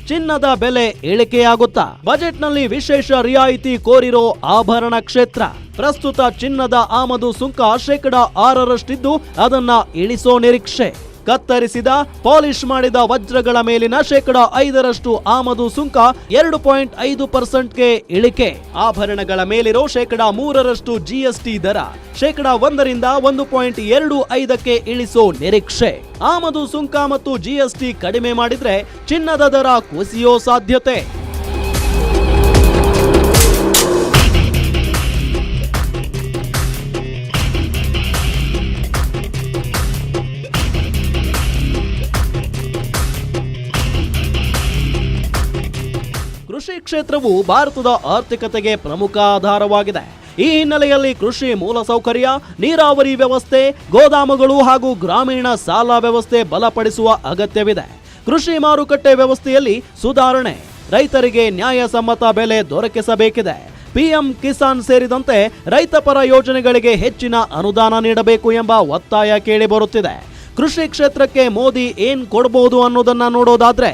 ಚಿನ್ನದ ಬೆಲೆ ಇಳಿಕೆಯಾಗುತ್ತಾ ಬಜೆಟ್ನಲ್ಲಿ ವಿಶೇಷ ರಿಯಾಯಿತಿ ಕೋರಿರೋ ಆಭರಣ ಕ್ಷೇತ್ರ. ಪ್ರಸ್ತುತ ಚಿನ್ನದ ಆಮದು ಸುಂಕ ಶೇಕಡ ಆರರಷ್ಟಿದ್ದು ಅದನ್ನ ಇಳಿಸೋ ನಿರೀಕ್ಷೆ. ಕತ್ತರಿಸಿದ, ಪಾಲಿಶ್ ಮಾಡಿದ ವಜ್ರಗಳ ಮೇಲಿನ ಶೇಕಡ ಐದರಷ್ಟು ಆಮದು ಸುಂಕ ಎರಡು ಪಾಯಿಂಟ್ ಐದು ಪರ್ಸೆಂಟ್ಗೆ ಇಳಿಕೆ. ಆಭರಣಗಳ ಮೇಲಿರೋ ಶೇಕಡ ಮೂರರಷ್ಟು ಜಿಎಸ್ಟಿ ದರ, ಶೇಕಡ ಒಂದರಿಂದ ಒಂದು ಪಾಯಿಂಟ್ ಎರಡು ಐದಕ್ಕೆ ಇಳಿಸೋ ನಿರೀಕ್ಷೆ. ಆಮದು ಸುಂಕ ಮತ್ತು ಜಿಎಸ್ಟಿ ಕಡಿಮೆ ಮಾಡಿದ್ರೆ ಚಿನ್ನದ ದರ ಕುಸಿಯೋ ಸಾಧ್ಯತೆ. ಕ್ಷೇತ್ರವು ಭಾರತದ ಆರ್ಥಿಕತೆಗೆ ಪ್ರಮುಖ ಆಧಾರವಾಗಿದೆ. ಈ ಹಿನ್ನೆಲೆಯಲ್ಲಿ ಕೃಷಿ ಮೂಲಸೌಕರ್ಯ, ನೀರಾವರಿ ವ್ಯವಸ್ಥೆ, ಗೋದಾಮುಗಳು ಹಾಗೂ ಗ್ರಾಮೀಣ ಸಾಲ ವ್ಯವಸ್ಥೆ ಬಲಪಡಿಸುವ ಅಗತ್ಯವಿದೆ. ಕೃಷಿ ಮಾರುಕಟ್ಟೆ ವ್ಯವಸ್ಥೆಯಲ್ಲಿ ಸುಧಾರಣೆ, ರೈತರಿಗೆ ನ್ಯಾಯಸಮ್ಮತ ಬೆಲೆ ದೊರಕಿಸಬೇಕಿದೆ. ಪಿಎಂ ಕಿಸಾನ್ ಸೇರಿದಂತೆ ರೈತಪರ ಯೋಜನೆಗಳಿಗೆ ಹೆಚ್ಚಿನ ಅನುದಾನ ನೀಡಬೇಕು ಎಂಬ ಒತ್ತಾಯ ಕೇಳಿಬರುತ್ತಿದೆ. ಕೃಷಿ ಕ್ಷೇತ್ರಕ್ಕೆ ಮೋದಿ ಏನ್ ಕೊಡಬಹುದು ಅನ್ನೋದನ್ನ ನೋಡೋದಾದ್ರೆ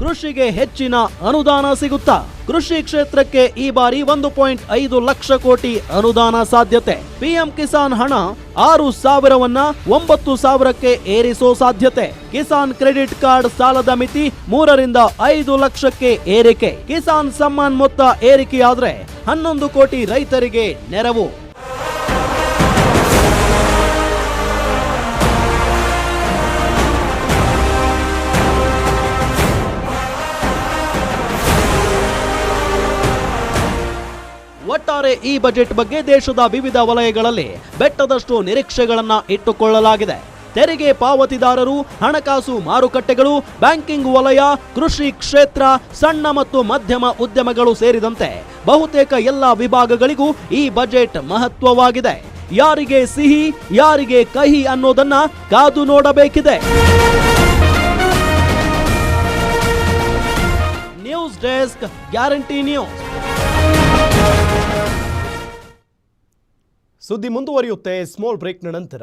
ಕೃಷಿಗೆ ಹೆಚ್ಚಿನ ಅನುದಾನ ಸಿಗುತ್ತಾ? ಕೃಷಿ ಕ್ಷೇತ್ರಕ್ಕೆ ಈ ಬಾರಿ ಒಂದು ಪಾಯಿಂಟ್ ಐದು ಲಕ್ಷ ಕೋಟಿ ಅನುದಾನ ಸಾಧ್ಯತೆ. ಪಿಎಂ ಕಿಸಾನ್ ಹಣ ಆರು ಸಾವಿರವನ್ನ ಒಂಬತ್ತು ಸಾವಿರಕ್ಕೆ ಏರಿಸೋ ಸಾಧ್ಯತೆ. ಕಿಸಾನ್ ಕ್ರೆಡಿಟ್ ಕಾರ್ಡ್ ಸಾಲದ ಮಿತಿ ಮೂರರಿಂದ ಐದು ಲಕ್ಷಕ್ಕೆ ಏರಿಕೆ. ಕಿಸಾನ್ ಸಮ್ಮಾನ್ ಮೊತ್ತ ಏರಿಕೆಯಾದ್ರೆ ಹನ್ನೊಂದು ಕೋಟಿ ರೈತರಿಗೆ ನೆರವು. ಒಟ್ಟಾರೆ ಈ ಬಜೆಟ್ ಬಗ್ಗೆ ದೇಶದ ವಿವಿಧ ವಲಯಗಳಲ್ಲಿ ಬೆಟ್ಟದಷ್ಟು ನಿರೀಕ್ಷೆಗಳನ್ನ ಇಟ್ಟುಕೊಳ್ಳಲಾಗಿದೆ. ತೆರಿಗೆ ಪಾವತಿದಾರರು, ಹಣಕಾಸು ಮಾರುಕಟ್ಟೆಗಳು, ಬ್ಯಾಂಕಿಂಗ್ ವಲಯ, ಕೃಷಿ ಕ್ಷೇತ್ರ, ಸಣ್ಣ ಮತ್ತು ಮಧ್ಯಮ ಉದ್ಯಮಗಳು ಸೇರಿದಂತೆ ಬಹುತೇಕ ಎಲ್ಲ ವಿಭಾಗಗಳಿಗೂ ಈ ಬಜೆಟ್ ಮಹತ್ವವಾಗಿದೆ. ಯಾರಿಗೆ ಸಿಹಿ, ಯಾರಿಗೆ ಕಹಿ ಅನ್ನೋದನ್ನ ಕಾದು ನೋಡಬೇಕಿದೆ. News desk, guarantee news. ಸುದ್ದಿ ಮುಂದುವರಿಯುತ್ತೆ ಸ್ಮಾಲ್ ಬ್ರೇಕ್ನ ನಂತರ.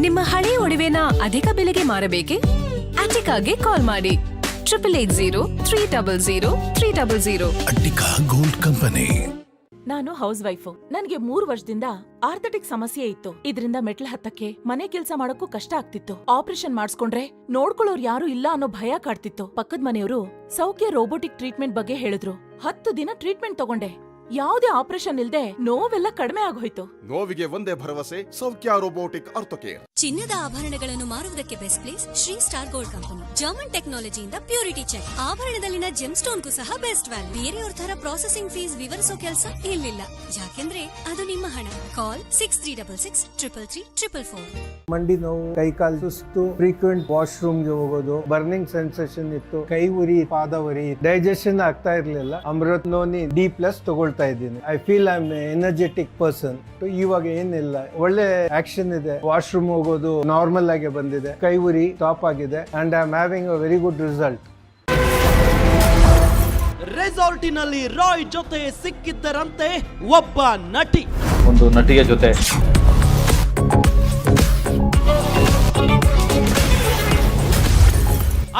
ನಿಮ್ಮ ಹಳೆ ಒಡವೆನ ಅಧಿಕ ಬೆಲೆಗೆ ಮಾರಬೇಕೆ? ಅಟಿಕಾಗೆ ಕಾಲ್ ಮಾಡಿ. Triple eight zero three double zero three double zero. Attica gold company. ನಾನು ಹೌಸ್ ವೈಫ್. ನನಗೆ ಮೂರು ವರ್ಷದಿಂದ ಆರ್ಥೆಟಿಕ್ ಸಮಸ್ಯೆ ಇತ್ತು. ಇದರಿಂದ ಮೆಟ್ಲ ಹತ್ತಕ್ಕೆ ಮನೆ ಕೆಲಸ ಮಾಡೋಕ್ಕೂ ಕಷ್ಟ ಆಗ್ತಿತ್ತು. ಆಪರೇಷನ್ ಮಾಡಿಸ್ಕೊಂಡ್ರೆ ನೋಡ್ಕೊಳ್ಳೋರು ಯಾರು ಇಲ್ಲ ಅನ್ನೋ ಭಯ ಕಾಡ್ತಿತ್ತು. ಪಕ್ಕದ ಮನೆಯವರು ಸೌಖ್ಯ ರೋಬೋಟಿಕ್ ಟ್ರೀಟ್ಮೆಂಟ್ ಬಗ್ಗೆ ಹೇಳಿದ್ರು. ಹತ್ತು ದಿನ ಟ್ರೀಟ್ಮೆಂಟ್ ತಗೊಂಡೆ. ಯಾವುದೇ ಆಪರೇಷನ್ ಇಲ್ದೆ ನೋವೆಲ್ಲ ಕಡಿಮೆ ಆಗೋಯ್ತು. ನೋವಿಗೆ ಒಂದೇ ಭರವಸೆ ಸೌಖ್ಯ ರೋಬೋಟಿಕ್ ಅರ್ಥಕೇರ್ ಚಿನ್ನದ ಆಭರಣಗಳನ್ನು ಮಾರುವುದಕ್ಕೆ best place Shri star gold company. German ಟೆಕ್ನಾಲಜಿಯಿಂದ purity check. ಆಭರಣದಲ್ಲಿನ ಜೆಮ್ ಸ್ಟೋನ್ಗೂ ಸಹ ಬೆಸ್ಟ್ ವ್ಯಾಲ್ಯೂ. ಬೇರೆಯವ್ರ ತರ ಪ್ರಾಸೆಸಿಂಗ್ ಫೀಸ್ ವಿವರಿಸೋ ಕೆಲಸ ಇಲ್ಲಿಲ್ಲ. ಯಾಕೆಂದ್ರೆ ಅದು ನಿಮ್ಮ ಹಣ. Call six three double six triple three triple four. ಮಂಡಿ ನೋವು ಕೈಕಾಲು ಸುಸ್ತು ಫ್ರೀಕ್ವೆಂಟ್ ವಾಶ್ರೂಮ್ಗೆ ಹೋಗೋದು ಬರ್ನಿಂಗ್ ಸೆನ್ಸೇಷನ್ ಇತ್ತು ಕೈ ಉರಿ ಪಾದ ಉರಿ ಡೈಜೆಷನ್ ಆಗ್ತಾ ಇರ್ಲಿಲ್ಲ. ಅಮೃತ್ ನೋನಿ ಡಿ ಪ್ಲಸ್ ತಗೊಳ್ತಾ ಇದ್ದೀನಿ. I feel I am energetic person ಇವಾಗ ಏನಿಲ್ಲ. ಒಳ್ಳೆ ಆಕ್ಷನ್ ಇದೆ. ವಾಶ್ರೂಮ್ ಹೋಗೋದು ನಾರ್ಮಲ್ ಆಗಿ ಬಂದಿದೆ. ಕೈ ಉರಿ ಟಾಪ್ ಆಗಿದೆ. And I am having a very good result ರೆಸಾರ್ಟಿನಲ್ಲಿ Roy ಜೊತೆ ಸಿಕ್ಕಿದ್ದರಂತೆ ಒಬ್ಬ ನಟಿ. ಒಂದು ನಟಿಯ ಜೊತೆ.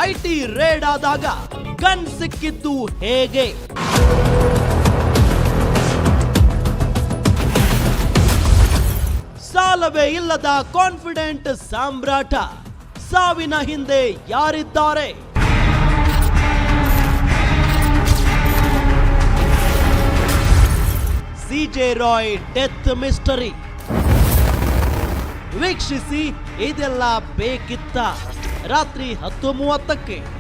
ಐಟಿ ರೇಡ್ ಆದಾಗ ಗನ್ ಸಿಕ್ಕಿದ್ದು ಹೇಗೆ? ಸಾಲವೇ ಇಲ್ಲದ ಕಾನ್ಫಿಡೆಂಟ್ ಸಾಮ್ರಾಟ. ಸಾವಿನ ಹಿಂದೆ ಯಾರಿದ್ದಾರೆ? C J Roy death mystery. ವೀಕ್ಷಿಸಿ, ಇದೆಲ್ಲ ಬೇಕಿತ್ತ. ರಾತ್ರಿ ಹತ್ತು ಮೂವತ್ತಕ್ಕೆ.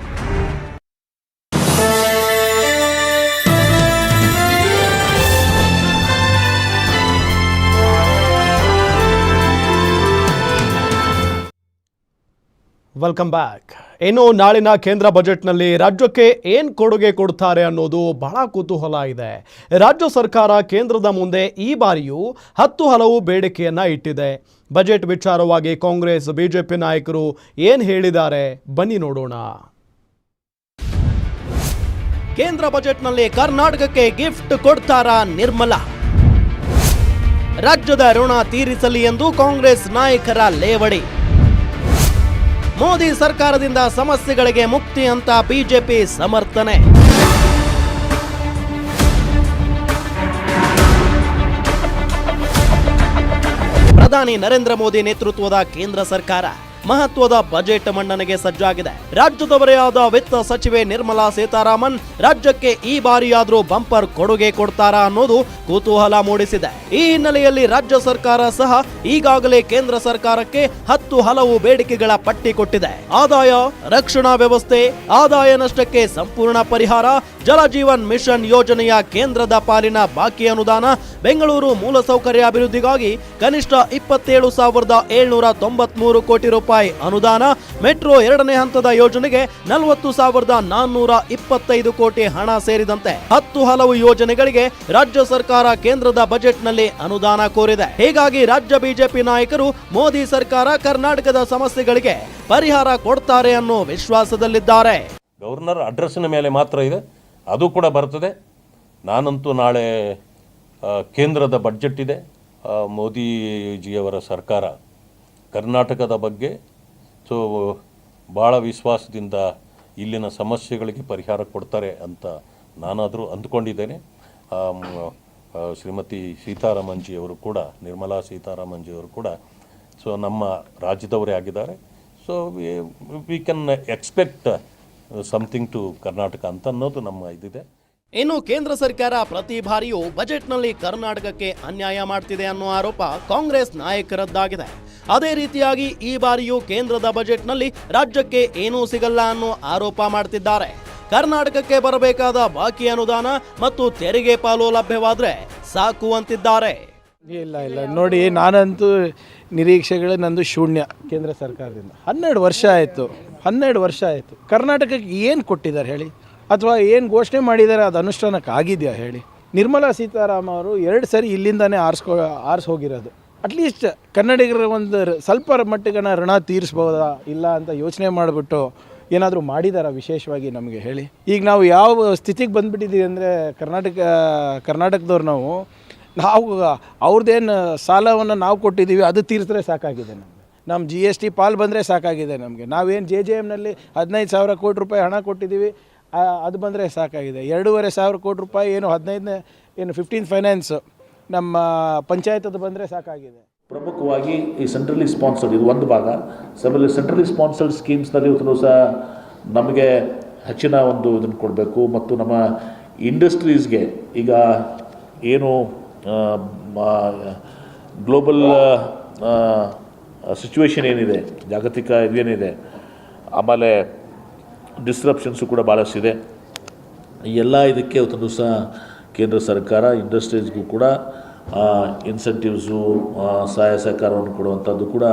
ವೆಲ್ಕಮ್ ಬ್ಯಾಕ್ ಇನ್ನು ನಾಳಿನ ಕೇಂದ್ರ ಬಜೆಟ್ನಲ್ಲಿ ರಾಜ್ಯಕ್ಕೆ ಏನು ಕೊಡುಗೆ ಕೊಡ್ತಾರೆ ಅನ್ನೋದು ಬಹಳ ಕುತೂಹಲ ಇದೆ. ರಾಜ್ಯ ಸರ್ಕಾರ ಕೇಂದ್ರದ ಮುಂದೆ ಈ ಬಾರಿಯೂ ಹತ್ತು ಹಲವು ಬೇಡಿಕೆಯನ್ನು ಇಟ್ಟಿದೆ. ಬಜೆಟ್ ವಿಚಾರವಾಗಿ ಕಾಂಗ್ರೆಸ್, ಬಿಜೆಪಿ ನಾಯಕರು ಏನು ಹೇಳಿದ್ದಾರೆ? ಬನ್ನಿ ನೋಡೋಣ. ಕೇಂದ್ರ ಬಜೆಟ್ನಲ್ಲಿ ಕರ್ನಾಟಕಕ್ಕೆ ಗಿಫ್ಟ್ ಕೊಡ್ತಾರಾ ನಿರ್ಮಲಾ? ರಾಜ್ಯದ ಋಣ ತೀರಿಸಲಿ ಎಂದು ಕಾಂಗ್ರೆಸ್ ನಾಯಕರ ಲೇವಡಿ. ಮೋದಿ ಸರ್ಕಾರದಿಂದ ಸಮಸ್ಯೆಗಳಿಗೆ ಮುಕ್ತಿ ಅಂತ ಬಿಜೆಪಿ ಸಮರ್ಥನೆ. ಪ್ರಧಾನಿ ನರೇಂದ್ರ ಮೋದಿ ನೇತೃತ್ವದ ಕೇಂದ್ರ ಸರ್ಕಾರ. ಮಹತ್ವದ ಬಜೆಟ್ ಮಂಡನೆಗೆ ಸಜ್ಜಾಗಿದೆ. ರಾಜ್ಯದವರೇ ಆದ ವಿತ್ತ ಸಚಿವೆ ನಿರ್ಮಲಾ ಸೀತಾರಾಮನ್ ರಾಜ್ಯಕ್ಕೆ ಈ ಬಾರಿಯಾದರೂ ಬಂಪರ್ ಕೊಡುಗೆ ಕೊಡ್ತಾರಾ ಅನ್ನೋದು ಕುತೂಹಲ ಮೂಡಿಸಿದೆ. ಈ ಹಿನ್ನೆಲೆಯಲ್ಲಿ ರಾಜ್ಯ ಸರ್ಕಾರ ಸಹ ಈಗಾಗಲೇ ಕೇಂದ್ರ ಸರ್ಕಾರಕ್ಕೆ ಹತ್ತು ಹಲವು ಬೇಡಿಕೆಗಳ ಪಟ್ಟಿ ಕೊಟ್ಟಿದೆ. ಆದಾಯ, ರಕ್ಷಣಾ ವ್ಯವಸ್ಥೆ, ಆದಾಯ ನಷ್ಟಕ್ಕೆ ಸಂಪೂರ್ಣ ಪರಿಹಾರ ಜಲಜೀವನ್ ಮಿಷನ್ ಯೋಜನೆಯ ಕೇಂದ್ರದ ಪಾಲಿನ ಬಾಕಿ ಅನುದಾನ, ಬೆಂಗಳೂರು ಮೂಲಸೌಕರ್ಯ ಅಭಿವೃದ್ಧಿಗಾಗಿ ಕನಿಷ್ಠ ಇಪ್ಪತ್ತೇಳು ಸಾವಿರದ ಏಳ್ನೂರ ತೊಂಬತ್ಮೂರು ಕೋಟಿ ರೂಪಾಯಿ ಅನುದಾನ ಮೆಟ್ರೋ ಎರಡನೇ ಹಂತದ ಯೋಜನೆಗೆ ನಲವತ್ತು ಸಾವಿರದ ನಾನ್ನೂರ ಇಪ್ಪತ್ತೈದು ಕೋಟಿ ಹಣ ಸೇರಿದಂತೆ ಹತ್ತು ಹಲವು ಯೋಜನೆಗಳಿಗೆ ರಾಜ್ಯ ಸರ್ಕಾರ ಕೇಂದ್ರದ ಬಜೆಟ್ನಲ್ಲಿ ಅನುದಾನ ಕೋರಿದೆ. ಹೀಗಾಗಿ ರಾಜ್ಯ ಬಿಜೆಪಿ ನಾಯಕರು ಮೋದಿ ಸರ್ಕಾರ ಕರ್ನಾಟಕದ ಸಮಸ್ಯೆಗಳಿಗೆ ಪರಿಹಾರ ಕೊಡ್ತಾರೆ ಅನ್ನೋ ವಿಶ್ವಾಸದಲ್ಲಿದ್ದಾರೆ. ಗವರ್ನರ್ ಅಡ್ರೆಸ್ಸಿನ ಮೇಲೆ ಮಾತ್ರ ಇದೆ. ಅದು ಕೂಡ ಬರ್ತದೆ. ನಾನಂತೂ ನಾಳೆ ಕೇಂದ್ರದ ಬಡ್ಜೆಟ್ ಇದೆ. ಮೋದಿಜಿಯವರ ಸರ್ಕಾರ ಕರ್ನಾಟಕದ ಬಗ್ಗೆ ಸೊ ಭಾಳ ವಿಶ್ವಾಸದಿಂದ ಇಲ್ಲಿನ ಸಮಸ್ಯೆಗಳಿಗೆ ಪರಿಹಾರ ಕೊಡ್ತಾರೆ ಅಂತ ನಾನಾದರೂ ಅಂದ್ಕೊಂಡಿದ್ದೇನೆ. ಶ್ರೀಮತಿ ಸೀತಾರಾಮನ್ಜಿಯವರು ಕೂಡ, ನಿರ್ಮಲಾ ಸೀತಾರಾಮನ್ಜಿಯವರು ಕೂಡ, ಸೊ, ನಮ್ಮ ರಾಜ್ಯದವರೇ ಆಗಿದ್ದಾರೆ. So, we can expect something to Karnataka ಅಂತ ಅನ್ನೋದು ನಮ್ಮ ಇದಿದೆ. ಇನ್ನು ಕೇಂದ್ರ ಸರ್ಕಾರ ಪ್ರತಿ ಬಾರಿಯೂ ಬಜೆಟ್ನಲ್ಲಿ ಕರ್ನಾಟಕಕ್ಕೆ ಅನ್ಯಾಯ ಮಾಡ್ತಿದೆ ಅನ್ನೋ ಆರೋಪ ಕಾಂಗ್ರೆಸ್ ನಾಯಕರದ್ದಾಗಿದೆ. ಅದೇ ರೀತಿಯಾಗಿ ಈ ಬಾರಿಯೂ ಕೇಂದ್ರದ ಬಜೆಟ್ನಲ್ಲಿ ರಾಜ್ಯಕ್ಕೆ ಏನೂ ಸಿಗಲ್ಲ ಅನ್ನೋ ಆರೋಪ ಮಾಡ್ತಿದ್ದಾರೆ. ಕರ್ನಾಟಕಕ್ಕೆ ಬರಬೇಕಾದ ಬಾಕಿ ಅನುದಾನ ಮತ್ತು ತೆರಿಗೆ ಪಾಲು ಲಭ್ಯವಾದ್ರೆ ಸಾಕು ಅಂತಿದ್ದಾರೆ. ಇಲ್ಲ ಇಲ್ಲ. ನೋಡಿ, ನಾನಂತೂ ನಿರೀಕ್ಷೆಗಳು ನಂದು ಶೂನ್ಯ ಕೇಂದ್ರ ಸರ್ಕಾರದಿಂದ. ಹನ್ನೆರಡು ವರ್ಷ ಆಯಿತು. ಹನ್ನೆರಡು ವರ್ಷ ಆಯಿತು. ಕರ್ನಾಟಕಕ್ಕೆ ಏನು ಕೊಟ್ಟಿದ್ದಾರೆ ಹೇಳಿ? ಅಥವಾ ಏನು ಘೋಷಣೆ ಮಾಡಿದ್ದಾರೆ ಅದು ಅನುಷ್ಠಾನಕ್ಕೆ ಆಗಿದೆಯಾ ಹೇಳಿ? ನಿರ್ಮಲಾ ಸೀತಾರಾಮ ಅವರು ಎರಡು ಸರಿ ಇಲ್ಲಿಂದಾನೇ ಆರಿಸ್ಕೊ, ಆರಿಸಿ ಹೋಗಿರೋದು. ಅಟ್ಲೀಸ್ಟ್ ಕನ್ನಡಿಗರ ಒಂದು ಸ್ವಲ್ಪ ಮಟ್ಟಿಗನ ಋಣ ತೀರಿಸ್ಬೋದಾ, ಇಲ್ಲ ಅಂತ ಯೋಚನೆ ಮಾಡಿಬಿಟ್ಟು ಏನಾದರೂ ಮಾಡಿದಾರ ವಿಶೇಷವಾಗಿ ನಮಗೆ ಹೇಳಿ? ಈಗ ನಾವು ಯಾವ ಸ್ಥಿತಿಗೆ ಬಂದುಬಿಟ್ಟಿದ್ದೀವಿ ಅಂದರೆ ಕರ್ನಾಟಕ, ಕರ್ನಾಟಕದವ್ರು ನಾವು ನಾವು ಅವ್ರದ್ದೇನು ಸಾಲವನ್ನು ನಾವು ಕೊಟ್ಟಿದ್ದೀವಿ ಅದು ತೀರಿಸಿದ್ರೆ ಸಾಕಾಗಿದೆ ನಮಗೆ. ನಮ್ಮ ಜಿ ಎಸ್ ಟಿ ಪಾಲ್ ಬಂದರೆ ಸಾಕಾಗಿದೆ ನಮಗೆ. ನಾವೇನು ಜೆ ಜೆ ಎಮ್ನಲ್ಲಿ ಹದಿನೈದು ಸಾವಿರ ಕೋಟಿ ರೂಪಾಯಿ ಹಣ ಕೊಟ್ಟಿದ್ದೀವಿ ಅದು ಬಂದರೆ ಸಾಕಾಗಿದೆ. ಎರಡೂವರೆ ಸಾವಿರ ಕೋಟಿ ರೂಪಾಯಿ, ಏನು ಹದಿನೈದನೇ, ಏನು ಫಿಫ್ಟೀನ್ ಫೈನಾನ್ಸ್ ನಮ್ಮ ಪಂಚಾಯತದ್ದು ಬಂದರೆ ಸಾಕಾಗಿದೆ. ಪ್ರಮುಖವಾಗಿ ಈ ಸೆಂಟ್ರಲಿ ಸ್ಪಾನ್ಸರ್ಡ್ ಇದು ಒಂದು ಭಾಗ. ಸಭೆಯಲ್ಲಿ ಸೆಂಟ್ರಲಿ ಸ್ಪಾನ್ಸರ್ಡ್ ಸ್ಕೀಮ್ಸ್ನಲ್ಲಿ ಇವತ್ತು ಸಹ ನಮಗೆ ಹೆಚ್ಚಿನ ಒಂದು ಇದನ್ನು ಕೊಡಬೇಕು. ಮತ್ತು ನಮ್ಮ ಇಂಡಸ್ಟ್ರೀಸ್ಗೆ ಈಗ ಏನು ಗ್ಲೋಬಲ್ ಸಿಚುವೇಶನ್ ಏನಿದೆ, ಜಾಗತಿಕ ಇದೇನಿದೆ, ಆಮೇಲೆ ಡಿಸ್ರಪ್ಷನ್ಸು ಕೂಡ ಭಾಳಷ್ಟಿದೆ ಎಲ್ಲ ಇದಕ್ಕೆ ಒಂದು ಸಹ ಕೇಂದ್ರ ಸರ್ಕಾರ ಇಂಡಸ್ಟ್ರೀಸ್ಗೂ ಕೂಡ ಇನ್ಸೆಂಟಿವ್ಸು ಸಹಾಯ ಸಹಕಾರವನ್ನು ಕೊಡುವಂಥದ್ದು ಕೂಡ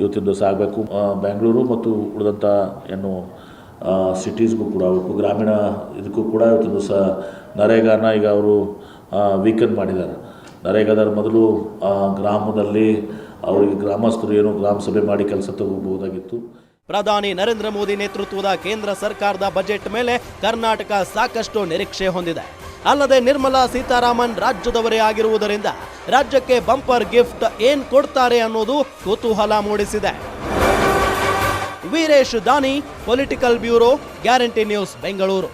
ಇವತ್ತಿನ ದಿವಸ ಆಗಬೇಕು. ಬೆಂಗಳೂರು ಮತ್ತು ಉಳಿದಂಥ ಏನು ಸಿಟೀಸ್ಗೂ ಕೂಡ ಆಗಬೇಕು. ಗ್ರಾಮೀಣ ಇದಕ್ಕೂ ಕೂಡ ಇವತ್ತಿನ ದಿವಸ ನರೇಗಾನ ಈಗ ಅವರು ವೀಕೆಂಡ್ ಮಾಡಿದ್ದಾರೆ. ನರೇಗಾದವ್ರ ಮೊದಲು ಗ್ರಾಮದಲ್ಲಿ ಅವರಿಗೆ ಗ್ರಾಮಸ್ಥರು ಏನು ಗ್ರಾಮ ಸಭೆ ಮಾಡಿ ಕೆಲಸ ತಗೋಬಹುದಾಗಿತ್ತು. ಪ್ರಧಾನಿ ನರೇಂದ್ರ ಮೋದಿ ನೇತೃತ್ವದ ಕೇಂದ್ರ ಸರ್ಕಾರದ ಬಜೆಟ್ ಮೇಲೆ ಕರ್ನಾಟಕ ಸಾಕಷ್ಟು ನಿರೀಕ್ಷೆ ಹೊಂದಿದೆ. ಅಲ್ಲದೆ ನಿರ್ಮಲಾ ಸೀತಾರಾಮನ್ ರಾಜ್ಯದವರೇ ಆಗಿರುವುದರಿಂದ ರಾಜ್ಯಕ್ಕೆ ಬಂಪರ್ ಗಿಫ್ಟ್ ಏನ್ ಕೊಡ್ತಾರೆ ಅನ್ನೋದು ಕುತೂಹಲ ಮೂಡಿಸಿದೆ. Veeresh Dani, political bureau, guarantee news Bengaluru.